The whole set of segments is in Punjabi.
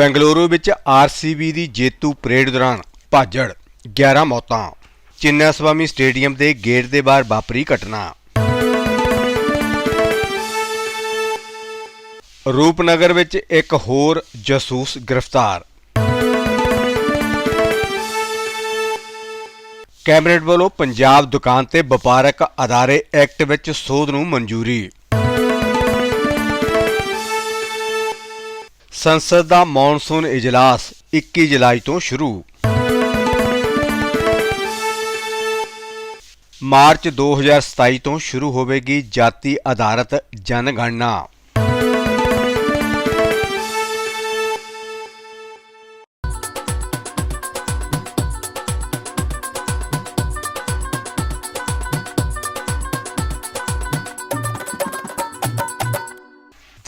ਬੈਂਗਲੁਰੂ ਵਿੱਚ ਆਰਸੀਬੀ ਦੀ ਜੇਤੂ ਪਰੇਡ ਦੌਰਾਨ ਭਾਜੜ 11 ਮੌਤਾਂ। ਚਿੰਨਾਸਵਾਮੀ ਸਟੇਡੀਅਮ ਦੇ ਗੇਟ ਦੇ ਬਾਹਰ ਵਾਪਰੀ ਘਟਨਾ। ਰੂਪਨਗਰ ਵਿੱਚ ਇੱਕ ਹੋਰ ਜਾਸੂਸ ਗ੍ਰਿਫਤਾਰ। ਕੈਬਨਿਟ ਵੱਲੋਂ ਪੰਜਾਬ ਦੁਕਾਨ ਤੇ ਵਪਾਰਕ ਅਦਾਰੇ ਐਕਟ ਵਿੱਚ ਸੋਧ ਨੂੰ ਮਨਜ਼ੂਰੀ। ਸੰਸਦ ਦਾ ਮੌਨਸੂਨ ਇਜਲਾਸ 21 ਜੁਲਾਈ ਤੋਂ ਸ਼ੁਰੂ। ਮਾਰਚ 2027 ਤੋਂ ਸ਼ੁਰੂ ਹੋਵੇਗੀ ਜਾਤੀ ਆਧਾਰਿਤ ਜਨਗਣਨਾ।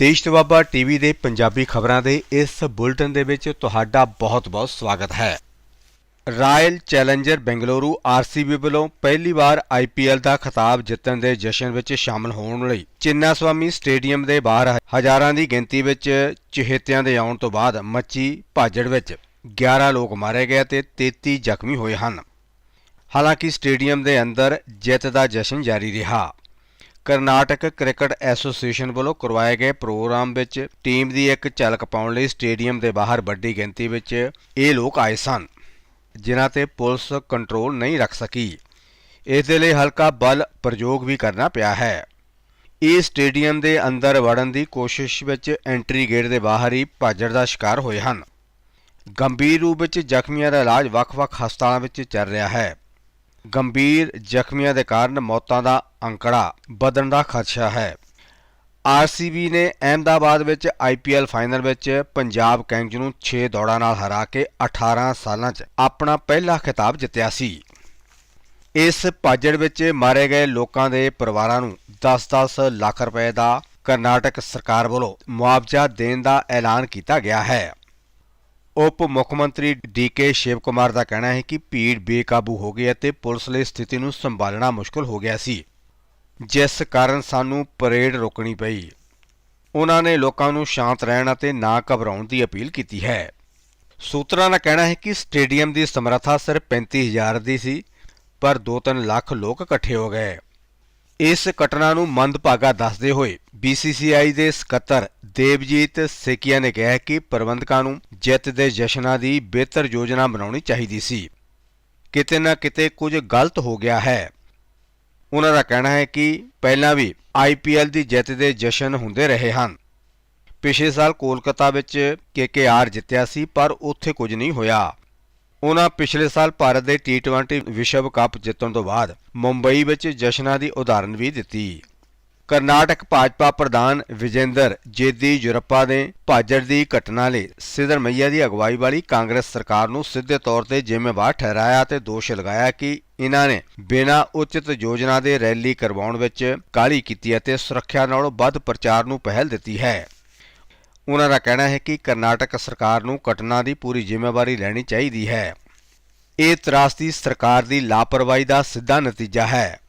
ਦੇਸ਼ ਤਵਾਬਾ ਟੀਵੀ ਦੇ ਪੰਜਾਬੀ ਖਬਰਾਂ ਦੇ ਇਸ ਬੁਲਟਨ ਦੇ ਵਿੱਚ ਤੁਹਾਡਾ ਬਹੁਤ-ਬਹੁਤ ਸਵਾਗਤ ਹੈ। ਰਾਇਲ ਚੈਲੰਜਰ ਬੈਂਗਲੁਰੂ ਆਰਸੀਬੀ ਵੱਲੋਂ ਪਹਿਲੀ ਵਾਰ ਆਈਪੀਐਲ ਦਾ ਖਿਤਾਬ ਜਿੱਤਣ ਦੇ ਜਸ਼ਨ ਵਿੱਚ ਸ਼ਾਮਲ ਹੋਣ ਲਈ ਚਿੰਨਾਸਵਾਮੀ ਸਟੇਡੀਅਮ ਦੇ ਬਾਹਰ ਹਜ਼ਾਰਾਂ ਦੀ ਗਿਣਤੀ ਵਿੱਚ ਚਹੇਤਿਆਂ ਦੇ ਆਉਣ ਤੋਂ ਬਾਅਦ ਮੱਚੀ ਭਾਜੜ ਵਿੱਚ 11 ਲੋਕ ਮਾਰੇ ਗਏ ਤੇ 33 ਜ਼ਖਮੀ ਹੋਏ ਹਨ। ਹਾਲਾਂਕਿ ਸਟੇਡੀਅਮ ਦੇ ਅੰਦਰ ਜਿੱਤ ਦਾ ਜਸ਼ਨ ਜਾਰੀ ਰਿਹਾ। ਕਰਨਾਟਕ ਕ੍ਰਿਕਟ ਐਸੋਸੀਏਸ਼ਨ ਵੱਲੋਂ ਕਰਵਾਏ ਗਏ ਪ੍ਰੋਗਰਾਮ ਵਿੱਚ ਟੀਮ ਦੀ ਇੱਕ ਝਲਕ ਪਾਉਣ ਲਈ ਸਟੇਡੀਅਮ ਦੇ ਬਾਹਰ ਵੱਡੀ ਗਿਣਤੀ ਵਿੱਚ ਇਹ ਲੋਕ ਆਏ ਸਨ, ਜਿਨ੍ਹਾਂ ਤੇ ਪੁਲਿਸ ਕੰਟਰੋਲ ਨਹੀਂ ਰੱਖ ਸਕੀ। ਇਸ ਦੇ ਲਈ ਹਲਕਾ ਬਲ ਪ੍ਰਯੋਗ ਵੀ ਕਰਨਾ ਪਿਆ ਹੈ। ਇਹ ਸਟੇਡੀਅਮ ਦੇ ਅੰਦਰ ਵੜਨ ਦੀ ਕੋਸ਼ਿਸ਼ ਵਿੱਚ ਐਂਟਰੀ ਗੇਟ ਦੇ ਬਾਹਰ ਹੀ ਭਾਜੜ ਦਾ ਸ਼ਿਕਾਰ ਹੋਏ ਹਨ। ਗੰਭੀਰ ਰੂਪ ਵਿੱਚ ਜ਼ਖਮੀਆਂ ਦਾ ਇਲਾਜ ਵੱਖ-ਵੱਖ ਹਸਪਤਾਲਾਂ ਵਿੱਚ ਚੱਲ ਰਿਹਾ ਹੈ। ਗੰਭੀਰ ਜ਼ਖਮੀਆਂ ਦੇ ਕਾਰਨ ਮੌਤਾਂ ਦਾ ਅੰਕੜਾ ਵਧਣ ਦਾ ਖਦਸ਼ਾ ਹੈ। ਆਰਸੀਬੀ ਨੇ ਅਹਿਮਦਾਬਾਦ ਵਿੱਚ ਆਈਪੀਐਲ ਫਾਈਨਲ ਵਿੱਚ ਪੰਜਾਬ ਕਿੰਗਜ਼ ਨੂੰ 6 ਦੌੜਾਂ ਨਾਲ ਹਰਾ ਕੇ 18 ਸਾਲਾਂ 'ਚ ਆਪਣਾ ਪਹਿਲਾ ਖਿਤਾਬ ਜਿੱਤਿਆ ਸੀ। ਇਸ ਭਾਜੜ ਵਿੱਚ ਮਾਰੇ ਗਏ ਲੋਕਾਂ ਦੇ ਪਰਿਵਾਰਾਂ ਨੂੰ 10-10 ਲੱਖ ਰੁਪਏ ਦਾ ਕਰਨਾਟਕ ਸਰਕਾਰ ਵੱਲੋਂ ਮੁਆਵਜ਼ਾ ਦੇਣ ਦਾ ਐਲਾਨ ਕੀਤਾ ਗਿਆ ਹੈ। ਉਪ ਮੁੱਖ ਮੰਤਰੀ ਡੀਕੇ ਸ਼ਿਵ ਕੁਮਾਰ ਦਾ ਕਹਿਣਾ ਹੈ ਕਿ ਭੀੜ ਬੇਕਾਬੂ ਹੋ ਗਈ ਅਤੇ ਪੁਲਿਸ ਲਈ ਸਥਿਤੀ ਨੂੰ ਸੰਭਾਲਣਾ ਮੁਸ਼ਕਲ ਹੋ ਗਿਆ ਸੀ। ਜਿਸ ਕਾਰਨ ਸਾਨੂੰ ਪਰੇਡ ਰੋਕਣੀ ਪਈ। ਉਹਨਾਂ ਨੇ ਲੋਕਾਂ ਨੂੰ ਸ਼ਾਂਤ ਰਹਿਣ ਅਤੇ ਨਾ ਘਬਰਾਉਣ ਦੀ ਅਪੀਲ ਕੀਤੀ ਹੈ। ਸੂਤਰਾਂ ਦਾ ਕਹਿਣਾ ਹੈ ਕਿ ਸਟੇਡੀਅਮ ਦੀ ਸਮਰੱਥਾ ਸਿਰਫ 35000 ਦੀ ਸੀ, ਪਰ 2-3 ਲੱਖ ਲੋਕ ਇਕੱਠੇ ਹੋ ਗਏ। ਇਸ ਘਟਨਾ ਨੂੰ ਮੰਦਭਾਗਾ ਦੱਸਦੇ ਹੋਏ BCCI ਦੇ ਸਕੱਤਰ ਦੇਵਜੀਤ ਸੇਕੀਆ ਨੇ ਕਿਹਾ ਕਿ ਪ੍ਰਬੰਧਕਾਂ ਨੂੰ ਜਿੱਤ ਦੇ ਜਸ਼ਨਾਂ ਦੀ ਬਿਹਤਰ ਯੋਜਨਾ ਬਣਾਉਣੀ ਚਾਹੀਦੀ ਸੀ। ਕਿਤੇ ਨਾ ਕਿਤੇ ਕੁਝ ਗਲਤ ਹੋ ਗਿਆ ਹੈ। ਉਹਨਾਂ ਦਾ ਕਹਿਣਾ ਹੈ ਕਿ ਪਹਿਲਾਂ ਵੀ IPL ਦੀ ਜਿੱਤ ਦੇ ਜਸ਼ਨ ਹੁੰਦੇ ਰਹੇ ਹਨ। ਪਿਛਲੇ ਸਾਲ ਕੋਲਕਾਤਾ ਵਿੱਚ KKR ਜਿੱਤਿਆ ਸੀ, ਪਰ ਉੱਥੇ ਕੁਝ ਨਹੀਂ ਹੋਇਆ। ਉਹਨਾਂ ਪਿਛਲੇ ਸਾਲ ਭਾਰਤ ਦੇ T20 ਵਿਸ਼ਵ ਕੱਪ ਜਿੱਤਣ ਤੋਂ ਬਾਅਦ ਮੁੰਬਈ ਵਿੱਚ ਜਸ਼ਨਾਂ ਦੀ ਉਦਾਹਰਨ ਵੀ ਦਿੱਤੀ। ਕਰਨਾਟਕ ਭਾਜਪਾ ਪ੍ਰਧਾਨ ਵਿਜੇਂਦਰ ਜੇਦੀ ਯੂਰਪਾ ਨੇ ਭਾਜੜ ਦੀ ਘਟਨਾ ਲਈ ਸਿੱਧਰਮਈਆ ਦੀ ਅਗਵਾਈ ਵਾਲੀ ਕਾਂਗਰਸ ਸਰਕਾਰ ਨੂੰ ਸਿੱਧੇ ਤੌਰ ਤੇ ਜ਼ਿੰਮੇਵਾਰ ਠਹਿਰਾਇਆ ਤੇ ਦੋਸ਼ ਲਗਾਇਆ ਕਿ ਇਹਨਾਂ ਨੇ ਬਿਨਾਂ ਉਚਿਤ ਯੋਜਨਾ ਦੇ ਰੈਲੀ ਕਰਵਾਉਣ ਵਿੱਚ ਕਾਹਲੀ ਕੀਤੀ ਅਤੇ ਸੁਰੱਖਿਆ ਨਾਲੋਂ ਵੱਧ ਪ੍ਰਚਾਰ ਨੂੰ ਪਹਿਲ ਦਿੱਤੀ ਹੈ। ਉਹਨਾਂ ਦਾ ਕਹਿਣਾ ਹੈ ਕਿ ਕਰਨਾਟਕ ਸਰਕਾਰ ਨੂੰ ਘਟਨਾ ਦੀ ਪੂਰੀ ਜ਼ਿੰਮੇਵਾਰੀ ਲੈਣੀ ਚਾਹੀਦੀ ਹੈ। ਇਹ ਤਰਾਸਦੀ ਸਰਕਾਰ ਦੀ ਲਾਪਰਵਾਹੀ ਦਾ ਸਿੱਧਾ ਨਤੀਜਾ ਹੈ।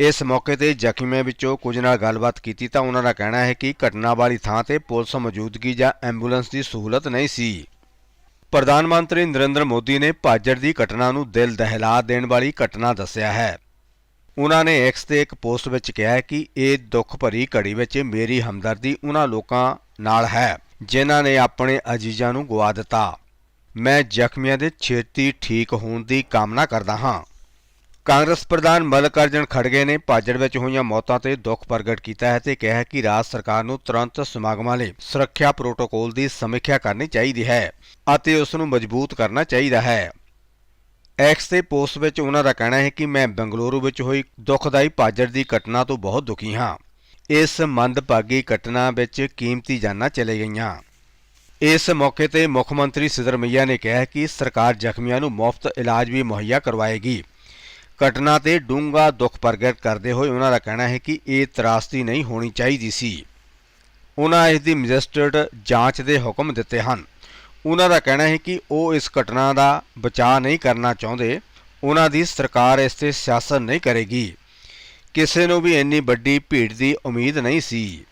ਇਸ ਮੌਕੇ ਤੇ ਜ਼ਖਮੀਆਂ ਵਿੱਚੋਂ ਕੁਝ ਨਾਲ ਗੱਲਬਾਤ ਕੀਤੀ ਤਾਂ ਉਹਨਾਂ ਦਾ ਕਹਿਣਾ ਹੈ ਕਿ ਘਟਨਾ ਵਾਲੀ ਥਾਂ ਤੇ ਪੁਲਿਸ ਮੌਜੂਦਗੀ ਜਾਂ ਐਂਬੂਲੈਂਸ ਦੀ ਸਹੂਲਤ ਨਹੀਂ ਸੀ। ਪ੍ਰਧਾਨ ਮੰਤਰੀ ਨਰਿੰਦਰ ਮੋਦੀ ਨੇ ਭਾਜੜ ਦੀ ਘਟਨਾ ਨੂੰ ਦਿਲ ਦਹਿਲਾ ਦੇਣ ਵਾਲੀ ਘਟਨਾ ਦੱਸਿਆ ਹੈ। ਉਹਨਾਂ ਨੇ ਐਕਸ ਤੇ ਇੱਕ ਪੋਸਟ ਵਿੱਚ ਕਿਹਾ ਕਿ ਇਹ ਦੁੱਖ ਭਰੀ ਘੜੀ ਵਿੱਚ ਮੇਰੀ ਹਮਦਰਦੀ ਉਹਨਾਂ ਲੋਕਾਂ ਨਾਲ ਹੈ, ਜਿਨ੍ਹਾਂ ਨੇ ਆਪਣੇ ਅਜੀਜ਼ਾਂ ਨੂੰ ਗਵਾ ਦਿੱਤਾ। ਮੈਂ ਜ਼ਖਮੀਆਂ ਦੇ ਛੇਤੀ ਠੀਕ ਹੋਣ ਦੀ ਕਾਮਨਾ ਕਰਦਾ ਹਾਂ। ਕਾਂਗਰਸ ਪ੍ਰਧਾਨ ਮਲਕਾਰਜਨ ਖੜਗੇ ਨੇ ਭਾਜੜ ਵਿੱਚ ਹੋਈਆਂ ਮੌਤਾਂ ਤੇ ਦੁੱਖ ਪ੍ਰਗਟ ਕੀਤਾ ਹੈ ਤੇ ਕਿਹਾ ਹੈ ਕਿ ਰਾਜ ਸਰਕਾਰ ਨੂੰ ਤੁਰੰਤ ਸਮਾਗਮਾਂ ਲਈ ਸੁਰੱਖਿਆ ਪ੍ਰੋਟੋਕੋਲ ਦੀ ਸਮੀਖਿਆ ਕਰਨੀ ਚਾਹੀਦੀ ਹੈ ਅਤੇ ਉਸ ਨੂੰ ਮਜ਼ਬੂਤ ਕਰਨਾ ਚਾਹੀਦਾ ਹੈ। ਐਕਸ ਤੇ ਪੋਸਟ ਵਿੱਚ ਉਹਨਾਂ ਦਾ ਕਹਿਣਾ ਹੈ ਕਿ ਮੈਂ ਬੰਗਲੁਰੂ ਵਿੱਚ ਹੋਈ ਦੁਖਦਾਈ ਭਾਜੜ ਦੀ ਘਟਨਾ ਤੋਂ ਬਹੁਤ ਦੁਖੀ ਹਾਂ। ਇਸ ਮੰਦਭਾਗੀ ਘਟਨਾ ਵਿੱਚ ਕੀਮਤੀ ਜਾਨਾਂ ਚਲੇ ਗਈਆਂ। ਇਸ ਮੌਕੇ ਤੇ ਮੁੱਖ ਮੰਤਰੀ ਸਿਦਰਮਈਆ ਨੇ ਕਿਹਾ ਕਿ ਸਰਕਾਰ ਜ਼ਖਮੀਆਂ ਨੂੰ ਮੁਫਤ ਇਲਾਜ ਵੀ ਮੁਹੱਈਆ ਕਰਵਾਏਗੀ। ਘਟਨਾ ਤੇ ਡੂੰਘਾ ਦੁੱਖ ਪ੍ਰਗਟ ਕਰਦੇ ਹੋਏ ਉਹਨਾਂ ਦਾ ਕਹਿਣਾ ਹੈ ਕਿ ਇਹ ਤਰਾਸਦੀ ਨਹੀਂ ਹੋਣੀ ਚਾਹੀਦੀ ਸੀ। ਉਹਨਾਂ ਇਸ ਦੀ ਮੈਜਿਸਟਰੇਟ ਜਾਂਚ ਦੇ ਹੁਕਮ ਦਿੱਤੇ ਹਨ। ਉਹਨਾਂ ਦਾ ਕਹਿਣਾ ਹੈ ਕਿ ਉਹ ਇਸ ਘਟਨਾ ਦਾ ਬਚਾਅ ਨਹੀਂ ਕਰਨਾ ਚਾਹੁੰਦੇ। ਉਹਨਾਂ ਦੀ ਸਰਕਾਰ ਇਸ ਤੇ ਸਿਆਸਤ ਨਹੀਂ ਕਰੇਗੀ। ਕਿਸੇ ਨੂੰ ਵੀ ਇੰਨੀ ਵੱਡੀ ਭੀੜ ਦੀ ਉਮੀਦ ਨਹੀਂ ਸੀ।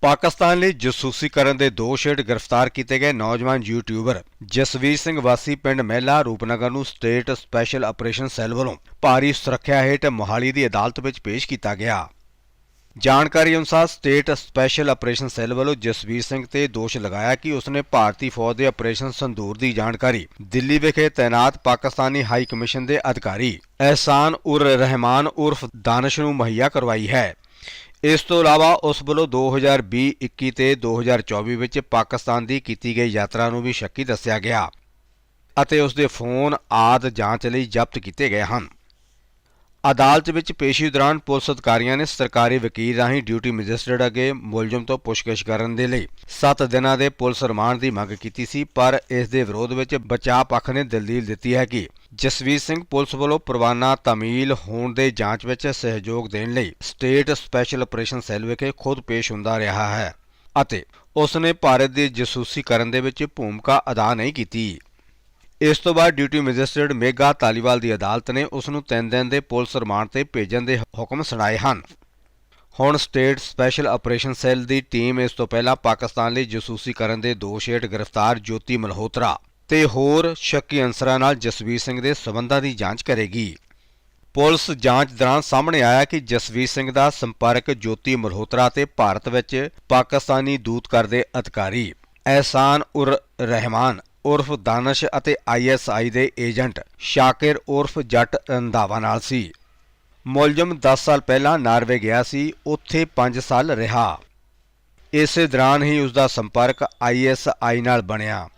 ਪਾਕਿਸਤਾਨ ਲਈ ਜਸੂਸੀ ਕਰਨ ਦੇ ਦੋਸ਼ ਹੇਠ ਗ੍ਰਿਫਤਾਰ ਕੀਤੇ ਗਏ ਨੌਜਵਾਨ ਯੂਟਿਊਬਰ ਜਸਵੀਰ ਸਿੰਘ ਵਾਸੀ ਪਿੰਡ ਮਹਿਲਾ ਰੂਪਨਗਰ ਨੂੰ ਸਟੇਟ ਸਪੈਸ਼ਲ ਆਪਰੇਸ਼ਨ ਸੈੱਲ ਵੱਲੋਂ ਭਾਰੀ ਸੁਰੱਖਿਆ ਹੇਠ ਮੋਹਾਲੀ ਦੀ ਅਦਾਲਤ ਵਿੱਚ ਪੇਸ਼ ਕੀਤਾ ਗਿਆ। ਜਾਣਕਾਰੀ ਅਨੁਸਾਰ ਸਟੇਟ ਸਪੈਸ਼ਲ ਆਪਰੇਸ਼ਨ ਸੈੱਲ ਵੱਲੋਂ ਜਸਵੀਰ ਸਿੰਘ ਤੇ ਦੋਸ਼ ਲਗਾਇਆ ਕਿ ਉਸਨੇ ਭਾਰਤੀ ਫੌਜ ਦੇ ਆਪਰੇਸ਼ਨ ਸੰਦੂਰ ਦੀ ਜਾਣਕਾਰੀ ਦਿੱਲੀ ਵਿਖੇ ਤਾਇਨਾਤ ਪਾਕਿਸਤਾਨੀ ਹਾਈ ਕਮਿਸ਼ਨ ਦੇ ਅਧਿਕਾਰੀ ਅਹਿਸਾਨ ਉਰ ਰਹਿਮਾਨ ਉਰਫ ਦਾਨਿਸ਼ ਨੂੰ ਮੁਹੱਈਆ ਕਰਵਾਈ ਹੈ। ਇਸ ਤੋਂ ਇਲਾਵਾ ਉਸ ਵੱਲੋਂ 2020-21 ਤੇ 2024 ਵਿੱਚ ਪਾਕਿਸਤਾਨ ਦੀ ਕੀਤੀ ਗਈ ਯਾਤਰਾ ਨੂੰ ਵੀ ਸ਼ੱਕੀ ਦੱਸਿਆ ਗਿਆ ਅਤੇ ਉਸ ਦੇ ਫੋਨ ਆਦ ਜਾਂਚ ਲਈ ਜ਼ਬਤ ਕੀਤੇ ਗਏ ਹਨ। ਅਦਾਲਤ ਵਿੱਚ ਪੇਸ਼ੀ ਦੌਰਾਨ ਪੁਲਿਸ ਅਧਿਕਾਰੀਆਂ ਨੇ ਸਰਕਾਰੀ ਵਕੀਲ ਰਾਹੀਂ ਡਿਊਟੀ ਮੈਜਿਸਟਰੇਟ ਅੱਗੇ ਮੁਲਜ਼ਮ ਤੋਂ ਪੁੱਛਗਿੱਛ ਕਰਨ ਦੇ ਲਈ 7 ਦਿਨਾਂ ਦੇ ਪੁਲਿਸ ਰਿਮਾਂਡ ਦੀ ਮੰਗ ਕੀਤੀ ਸੀ, ਪਰ ਇਸ ਦੇ ਵਿਰੋਧ ਵਿੱਚ ਬਚਾਅ ਪੱਖ ਨੇ ਦਲੀਲ ਦਿੱਤੀ ਹੈ ਕਿ ਜਸਵੀਰ ਸਿੰਘ ਪੁਲਿਸ ਵੱਲੋਂ ਪ੍ਰਵਾਨਾ ਤਾਮੀਲ ਹੋਣ ਦੇ ਜਾਂਚ ਵਿੱਚ ਸਹਿਯੋਗ ਦੇਣ ਲਈ ਸਟੇਟ ਸਪੈਸ਼ਲ ਆਪਰੇਸ਼ਨ ਸੈੱਲ ਵਿਖੇ ਖੁਦ ਪੇਸ਼ ਹੁੰਦਾ ਰਿਹਾ ਹੈ ਅਤੇ ਉਸ ਨੇ ਭਾਰਤ ਦੀ ਜਸੂਸੀ ਕਰਨ ਦੇ ਵਿੱਚ ਭੂਮਿਕਾ ਅਦਾ ਨਹੀਂ ਕੀਤੀ। ਇਸ ਤੋਂ ਬਾਅਦ ਡਿਊਟੀ ਮੈਜਿਸਟਰੇਟ ਮੇਗਾ ਤਾਲੀਵਾਲ ਦੀ ਅਦਾਲਤ ਨੇ ਉਸ ਨੂੰ 3 ਦਿਨ ਦੇ ਪੁਲਿਸ ਰਿਮਾਂਡ ਤੇ ਭੇਜਣ ਦੇ ਹੁਕਮ ਸੁਣਾਏ ਹਨ। ਹੁਣ ਸਟੇਟ ਸਪੈਸ਼ਲ ਆਪਰੇਸ਼ਨ ਸੈੱਲ ਦੀ ਟੀਮ ਇਸ ਤੋਂ ਪਹਿਲਾਂ ਪਾਕਿਸਤਾਨ ਲਈ ਜਸੂਸੀ ਕਰਨ ਦੇ ਦੋਸ਼ ਹੇਠ ਗ੍ਰਿਫਤਾਰ ਜੋਤੀ ਮਲਹੋਤਰਾ ਤੇ ਹੋਰ ਸ਼ੱਕੀ ਅਨਸਰਾਂ ਨਾਲ ਜਸਵੀਰ ਸਿੰਘ ਦੇ ਸਬੰਧਾਂ ਦੀ ਜਾਂਚ ਕਰੇਗੀ। ਪੁਲਿਸ ਜਾਂਚ ਦੌਰਾਨ ਸਾਹਮਣੇ ਆਇਆ ਕਿ ਜਸਵੀਰ ਸਿੰਘ ਦਾ ਸੰਪਰਕ ਜੋਤੀ ਮਲਹੋਤਰਾ ਤੇ ਭਾਰਤ ਵਿੱਚ ਪਾਕਿਸਤਾਨੀ ਦੂਤ ਕਰਦੇ ਅਧਿਕਾਰੀ ਅਹਿਸਾਨ ਉਰ ਰਹਿਮਾਨ ਉਰਫ ਦਾਨਸ਼ ਅਤੇ ਆਈਐਸਆਈ ਦੇ ਏਜੰਟ ਸ਼ਾਕਿਰ ਉਰਫ ਜੱਟ ਰੰਧਾਵਾ ਨਾਲ ਸੀ। ਮੁਲਜ਼ਮ 10 ਸਾਲ ਪਹਿਲਾਂ ਨਾਰਵੇ ਗਿਆ ਸੀ, ਉੱਥੇ 5 ਸਾਲ ਰਿਹਾ। ਇਸੇ ਦੌਰਾਨ ਹੀ ਉਸ ਦਾ ਸੰਪਰਕ ਆਈਐਸਆਈ ਨਾਲ ਬਣਿਆ।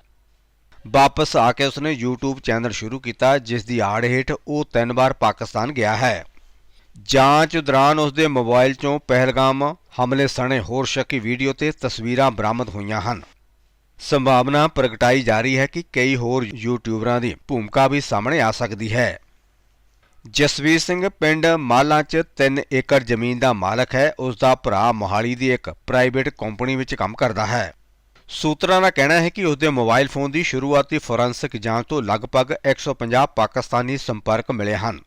ਵਾਪਸ ਆ ਕੇ ਉਸਨੇ YouTube ਚੈਨਲ ਸ਼ੁਰੂ ਕੀਤਾ, ਜਿਸ ਦੀ ਆੜ ਹੇਠ ਉਹ ਤਿੰਨ ਵਾਰ ਪਾਕਿਸਤਾਨ ਗਿਆ ਹੈ। ਜਾਂਚ ਦੌਰਾਨ ਉਸ ਦੇ ਮੋਬਾਈਲ 'ਚੋਂ ਪਹਿਲਗਾਮ ਹਮਲੇ ਸਣੇ ਹੋਰ ਸ਼ੱਕੀ ਵੀਡੀਓ ਤੇ ਤਸਵੀਰਾਂ ਬਰਾਮਦ ਹੋਈਆਂ ਹਨ। ਸੰਭਾਵਨਾ ਪ੍ਰਗਟਾਈ ਜਾ ਰਹੀ ਹੈ ਕਿ ਕਈ ਹੋਰ ਯੂਟਿਊਬਰਾਂ ਦੀ ਭੂਮਿਕਾ ਵੀ ਸਾਹਮਣੇ ਆ ਸਕਦੀ ਹੈ। ਜਸਵੀਰ ਸਿੰਘ ਪਿੰਡ ਮਾਲਾਂ 'ਚ 3 ਏਕੜ ਜ਼ਮੀਨ ਦਾ ਮਾਲਕ ਹੈ। ਉਸ ਦਾ ਭਰਾ ਮੋਹਾਲੀ ਦੀ ਇੱਕ ਪ੍ਰਾਈਵੇਟ ਕੰਪਨੀ ਵਿੱਚ ਕੰਮ ਕਰਦਾ ਹੈ। ਸੂਤਰਾਂ ਦਾ ਕਹਿਣਾ ਹੈ ਕਿ ਉਸ ਦੇ ਮੋਬਾਈਲ ਫੋਨ ਦੀ ਸ਼ੁਰੂਆਤੀ ਫੋਰੈਂਸਿਕ ਜਾਂਚ ਤੋਂ ਲਗਭਗ 150 ਪਾਕਿਸਤਾਨੀ ਸੰਪਰਕ ਮਿਲੇ ਹਨ।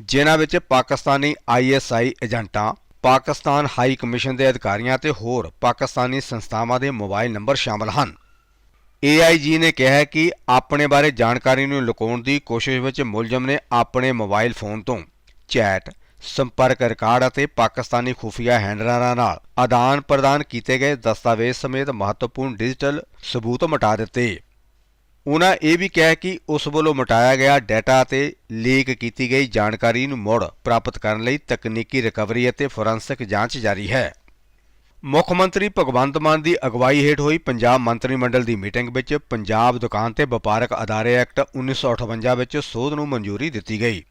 ਜਿਨ੍ਹਾਂ ਵਿੱਚ ਪਾਕਿਸਤਾਨੀ ਆਈਐਸਆਈ ਏਜੰਟਾਂ ਪਾਕਿਸਤਾਨ ਹਾਈ ਕਮਿਸ਼ਨ ਦੇ ਅਧਿਕਾਰੀਆਂ ਤੇ ਹੋਰ ਪਾਕਿਸਤਾਨੀ ਸੰਸਥਾਵਾਂ ਦੇ ਮੋਬਾਈਲ ਨੰਬਰ ਸ਼ਾਮਲ ਹਨ। AIG ਨੇ ਕਿਹਾ ਹੈ ਕਿ ਆਪਣੇ ਬਾਰੇ ਜਾਣਕਾਰੀ ਨੂੰ ਲੁਕਾਉਣ ਦੀ ਕੋਸ਼ਿਸ਼ ਵਿੱਚ ਮੁਲਜ਼ਮ ਨੇ ਆਪਣੇ ਮੋਬਾਈਲ ਫੋਨ ਤੋਂ ਚੈਟ, ਸੰਪਰਕ ਰਿਕਾਰਡ ਅਤੇ ਪਾਕਿਸਤਾਨੀ ਖੁਫੀਆ ਹੈਂਡਲਰਾਂ ਨਾਲ ਆਦਾਨ ਪ੍ਰਦਾਨ ਕੀਤੇ ਗਏ ਦਸਤਾਵੇਜ਼ ਸਮੇਤ ਮਹੱਤਵਪੂਰਨ ਡਿਜੀਟਲ ਸਬੂਤ ਮਿਟਾ ਦਿੱਤੇ। ਉਨ੍ਹਾਂ ਇਹ ਵੀ ਕਿਹਾ ਕਿ ਉਸ ਵੱਲੋਂ ਮਿਟਾਇਆ ਗਿਆ ਡਾਟਾ ਅਤੇ ਲੀਕ ਕੀਤੀ ਗਈ ਜਾਣਕਾਰੀ ਨੂੰ ਮੁੜ ਪ੍ਰਾਪਤ ਕਰਨ ਲਈ ਤਕਨੀਕੀ ਰਿਕਵਰੀ ਅਤੇ ਫੋਰੈਂਸਿਕ ਜਾਂਚ ਜਾਰੀ ਹੈ। ਮੁੱਖ ਮੰਤਰੀ ਭਗਵੰਤ ਮਾਨ ਦੀ ਅਗਵਾਈ ਹੇਠ ਹੋਈ ਪੰਜਾਬ ਮੰਤਰੀ ਮੰਡਲ ਦੀ ਮੀਟਿੰਗ ਵਿੱਚ ਪੰਜਾਬ ਦੁਕਾਨ ਤੇ ਵਪਾਰਕ ਅਦਾਰੇ ਐਕਟ 1958 ਵਿੱਚ ਸੋਧ ਨੂੰ ਮਨਜ਼ੂਰੀ ਦਿੱਤੀ ਗਈ।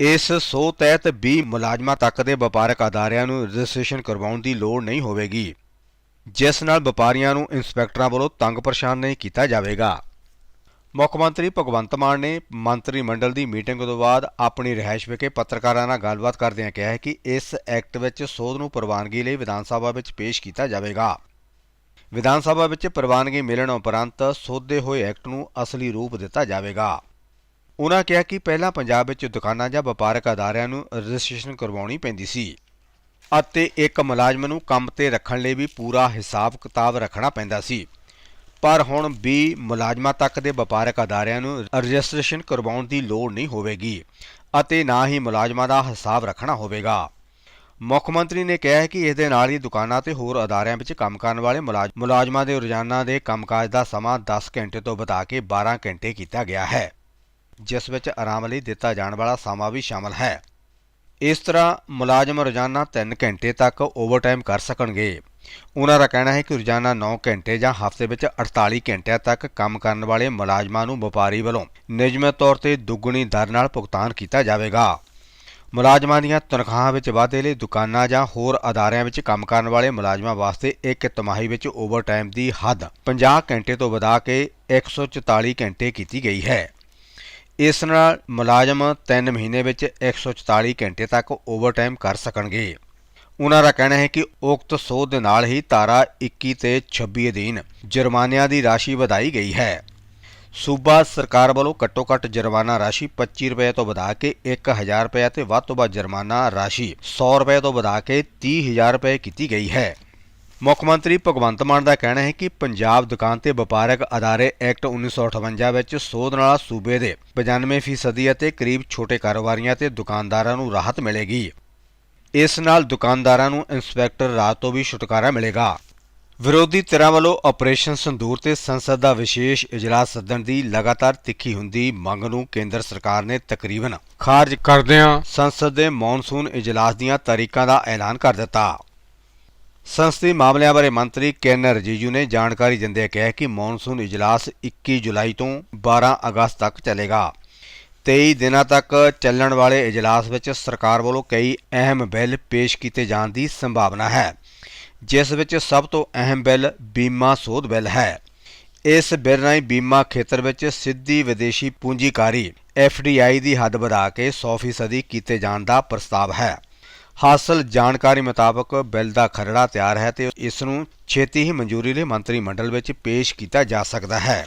ਇਸ ਸੋਧ ਤਹਿਤ 20 ਮੁਲਾਜ਼ਮਾਂ ਤੱਕ ਦੇ ਵਪਾਰਕ ਅਦਾਰਿਆਂ ਨੂੰ ਰਜਿਸਟ੍ਰੇਸ਼ਨ ਕਰਵਾਉਣ ਦੀ ਲੋੜ ਨਹੀਂ ਹੋਵੇਗੀ, ਜਿਸ ਨਾਲ ਵਪਾਰੀਆਂ ਨੂੰ ਇੰਸਪੈਕਟਰਾਂ ਵੱਲੋਂ ਤੰਗ ਪਰੇਸ਼ਾਨ ਨਹੀਂ ਕੀਤਾ ਜਾਵੇਗਾ। ਮੁੱਖ ਮੰਤਰੀ ਭਗਵੰਤ ਮਾਨ ਨੇ ਮੰਤਰੀ ਮੰਡਲ ਦੀ ਮੀਟਿੰਗ ਤੋਂ ਬਾਅਦ ਆਪਣੀ ਰਿਹਾਇਸ਼ ਵਿਖੇ ਪੱਤਰਕਾਰਾਂ ਨਾਲ ਗੱਲਬਾਤ ਕਰਦਿਆਂ ਕਿਹਾ ਹੈ ਕਿ ਇਸ ਐਕਟ ਵਿੱਚ ਸੋਧ ਨੂੰ ਪ੍ਰਵਾਨਗੀ ਲਈ ਵਿਧਾਨ ਸਭਾ ਵਿੱਚ ਪੇਸ਼ ਕੀਤਾ ਜਾਵੇਗਾ। ਵਿਧਾਨ ਸਭਾ ਵਿੱਚ ਪ੍ਰਵਾਨਗੀ ਮਿਲਣ ਉਪਰੰਤ ਸੋਧੇ ਹੋਏ ਐਕਟ ਨੂੰ ਅਸਲੀ ਰੂਪ ਦਿੱਤਾ ਜਾਵੇਗਾ। ਉਹਨਾਂ ਕਿਹਾ ਕਿ ਪਹਿਲਾਂ ਪੰਜਾਬ ਵਿੱਚ ਦੁਕਾਨਾਂ ਜਾਂ ਵਪਾਰਕ ਅਦਾਰਿਆਂ ਨੂੰ ਰਜਿਸਟ੍ਰੇਸ਼ਨ ਕਰਵਾਉਣੀ ਪੈਂਦੀ ਸੀ ਅਤੇ ਇੱਕ ਮੁਲਾਜ਼ਮ ਨੂੰ ਕੰਮ ਤੇ ਰੱਖਣ ਲਈ ਵੀ ਪੂਰਾ ਹਿਸਾਬ ਕਿਤਾਬ ਰੱਖਣਾ ਪੈਂਦਾ ਸੀ। ਪਰ ਹੁਣ ਵੀ ਮੁਲਾਜ਼ਮਾਂ ਤੱਕ ਦੇ ਵਪਾਰਕ ਅਦਾਰਿਆਂ ਨੂੰ ਰਜਿਸਟ੍ਰੇਸ਼ਨ ਕਰਵਾਉਣ ਦੀ ਲੋੜ ਨਹੀਂ ਹੋਵੇਗੀ ਅਤੇ ਨਾ ਹੀ ਮੁਲਾਜ਼ਮਾਂ ਦਾ ਹਿਸਾਬ ਰੱਖਣਾ ਹੋਵੇਗਾ। ਮੁੱਖ ਮੰਤਰੀ ਨੇ ਕਿਹਾ ਹੈ ਕਿ ਇਸ ਦੇ ਨਾਲ ਹੀ ਦੁਕਾਨਾਂ ਤੇ ਹੋਰ ਅਦਾਰਿਆਂ ਵਿੱਚ ਕੰਮ ਕਰਨ ਵਾਲੇ ਮੁਲਾਜ਼- ਮੁਲਾਜ਼ਮਾਂ ਦੇ ਰੋਜ਼ਾਨਾ ਦੇ ਕੰਮਕਾਜ ਦਾ ਸਮਾਂ 10 ਘੰਟੇ ਤੋਂ ਵਧਾ ਕੇ 12 ਘੰਟੇ ਕੀਤਾ ਗਿਆ ਹੈ, ਜਿਸ ਵਿੱਚ ਆਰਾਮ ਲਈ ਦਿੱਤਾ ਜਾਣ ਵਾਲਾ ਸਮਾਂ ਵੀ ਸ਼ਾਮਲ ਹੈ। ਇਸ ਤਰ੍ਹਾਂ ਮੁਲਾਜ਼ਮ ਰੋਜ਼ਾਨਾ 3 ਘੰਟੇ ਤੱਕ ਓਵਰਟਾਈਮ ਕਰ ਸਕਣਗੇ। ਉਹਨਾਂ ਦਾ ਕਹਿਣਾ ਹੈ ਕਿ ਰੋਜ਼ਾਨਾ 9 ਘੰਟੇ ਜਾਂ ਹਫ਼ਤੇ ਵਿੱਚ 48 ਘੰਟਿਆਂ ਤੱਕ ਕੰਮ ਕਰਨ ਵਾਲੇ ਮੁਲਾਜ਼ਮਾਂ ਨੂੰ ਵਪਾਰੀ ਵੱਲੋਂ ਨਿਯਮਿਤ ਤੌਰ ਤੇ ਦੁੱਗਣੀ ਦਰ ਨਾਲ ਭੁਗਤਾਨ ਕੀਤਾ ਜਾਵੇਗਾ। ਮੁਲਾਜ਼ਮਾਂ ਦੀਆਂ ਤਨਖਾਹਾਂ ਵਿੱਚ ਵਾਧੇ ਲਈ ਦੁਕਾਨਾਂ ਜਾਂ ਹੋਰ ਅਦਾਰਿਆਂ ਵਿੱਚ ਕੰਮ ਕਰਨ ਵਾਲੇ ਮੁਲਾਜ਼ਮਾਂ ਵਾਸਤੇ ਇੱਕ ਤਿਮਾਹੀ ਵਿੱਚ ਓਵਰਟਾਈਮ ਦੀ ਹੱਦ 50 ਘੰਟੇ ਤੋਂ ਵਧਾ ਕੇ 144 ਘੰਟੇ ਕੀਤੀ ਗਈ ਹੈ। ਇਸ ਨਾਲ ਮੁਲਾਜ਼ਮ 3 ਮਹੀਨੇ ਵਿੱਚ 144 ਘੰਟੇ ਤੱਕ ਓਵਰਟਾਈਮ ਕਰ ਸਕਣਗੇ। ਉਹਨਾਂ ਦਾ ਕਹਿਣਾ ਹੈ ਕਿ ਉਕਤ ਸੋਧ ਦੇ ਨਾਲ ਹੀ ਧਾਰਾ 21 ਤੇ 26 ਅਧੀਨ ਜੁਰਮਾਨਿਆਂ ਦੀ ਰਾਸ਼ੀ ਵਧਾਈ ਗਈ ਹੈ। ਸੂਬਾ ਸਰਕਾਰ ਵੱਲੋਂ ਘੱਟੋ-ਘੱਟ ਜੁਰਮਾਨਾ ਰਾਸ਼ੀ 25 ਰੁਪਏ ਤੋਂ ਵਧਾ ਕੇ 1000 ਰੁਪਏ ਤੇ ਵੱਧ ਤੋਂ ਵੱਧ ਜੁਰਮਾਨਾ ਰਾਸ਼ੀ 100 ਰੁਪਏ ਤੋਂ ਵਧਾ ਕੇ 30000 ਰੁਪਏ ਕੀਤੀ ਗਈ ਹੈ। ਮੁੱਖ ਮੰਤਰੀ ਭਗਵੰਤ ਮਾਨ ਦਾ ਕਹਿਣਾ ਹੈ ਕਿ ਪੰਜਾਬ ਦੁਕਾਨ ਤੇ ਵਪਾਰਕ ਅਦਾਰੇ ਐਕਟ 1958 ਵਿੱਚ ਸੋਧ ਨਾਲ ਸੂਬੇ ਦੇ 95% ਅਤੇ ਕਰੀਬ ਛੋਟੇ ਕਾਰੋਬਾਰੀਆਂ ਤੇ ਦੁਕਾਨਦਾਰਾਂ ਨੂੰ ਰਾਹਤ ਮਿਲੇਗੀ। ਇਸ ਨਾਲ ਦੁਕਾਨਦਾਰਾਂ ਨੂੰ ਇੰਸਪੈਕਟਰ ਰਾਤ ਤੋਂ ਵੀ ਛੁਟਕਾਰਾ ਮਿਲੇਗਾ। ਵਿਰੋਧੀ ਧਿਰਾਂ ਵੱਲੋਂ ਆਪਰੇਸ਼ਨ ਸੰਦੂਰ ਤੇ ਸੰਸਦ ਦਾ ਵਿਸ਼ੇਸ਼ ਇਜਲਾਸ ਸੱਦਣ ਦੀ ਲਗਾਤਾਰ ਤਿੱਖੀ ਹੁੰਦੀ ਮੰਗ ਨੂੰ ਕੇਂਦਰ ਸਰਕਾਰ ਨੇ ਤਕਰੀਬਨ ਖਾਰਜ ਕਰਦਿਆਂ ਸੰਸਦ ਦੇ ਮੌਨਸੂਨ ਇਜਲਾਸ ਦੀਆਂ ਤਾਰੀਖਾਂ ਦਾ ਐਲਾਨ ਕਰ ਦਿੱਤਾ। ਸੰਸਦੀ ਮਾਮਲਿਆਂ ਬਾਰੇ ਮੰਤਰੀ ਕੈਨ ਰਜੀਜੂ ਨੇ ਜਾਣਕਾਰੀ ਦਿੰਦਿਆਂ ਕਿਹਾ ਕਿ ਮੌਨਸੂਨ ਇਜਲਾਸ 21 ਜੁਲਾਈ ਤੋਂ 12 ਅਗਸਤ ਤੱਕ ਚੱਲੇਗਾ। 23 ਦਿਨਾਂ ਤੱਕ ਚੱਲਣ ਵਾਲੇ ਇਜਲਾਸ ਵਿੱਚ ਸਰਕਾਰ ਵੱਲੋਂ ਕਈ ਅਹਿਮ ਬਿੱਲ ਪੇਸ਼ ਕੀਤੇ ਜਾਣ ਦੀ ਸੰਭਾਵਨਾ ਹੈ, ਜਿਸ ਵਿੱਚ ਸਭ ਤੋਂ ਅਹਿਮ ਬਿੱਲ ਬੀਮਾ ਸੋਧ ਬਿੱਲ ਹੈ। ਇਸ ਬਿੱਲ ਰਾਹੀਂ ਬੀਮਾ ਖੇਤਰ ਵਿੱਚ ਸਿੱਧੀ ਵਿਦੇਸ਼ੀ ਪੂੰਜੀਕਾਰੀ FDI ਦੀ ਹੱਦ ਵਧਾ ਕੇ 100% ਕੀਤੇ ਜਾਣ ਦਾ ਪ੍ਰਸਤਾਵ ਹੈ। ਹਾਸਲ ਜਾਣਕਾਰੀ ਮੁਤਾਬਕ ਬਿੱਲ ਦਾ ਖਰੜਾ ਤਿਆਰ ਹੈ ਤੇ ਇਸ ਨੂੰ ਛੇਤੀ ਹੀ ਮਨਜ਼ੂਰੀ ਲਈ ਮੰਤਰੀ ਮੰਡਲ ਵਿੱਚ ਪੇਸ਼ ਕੀਤਾ ਜਾ ਸਕਦਾ ਹੈ।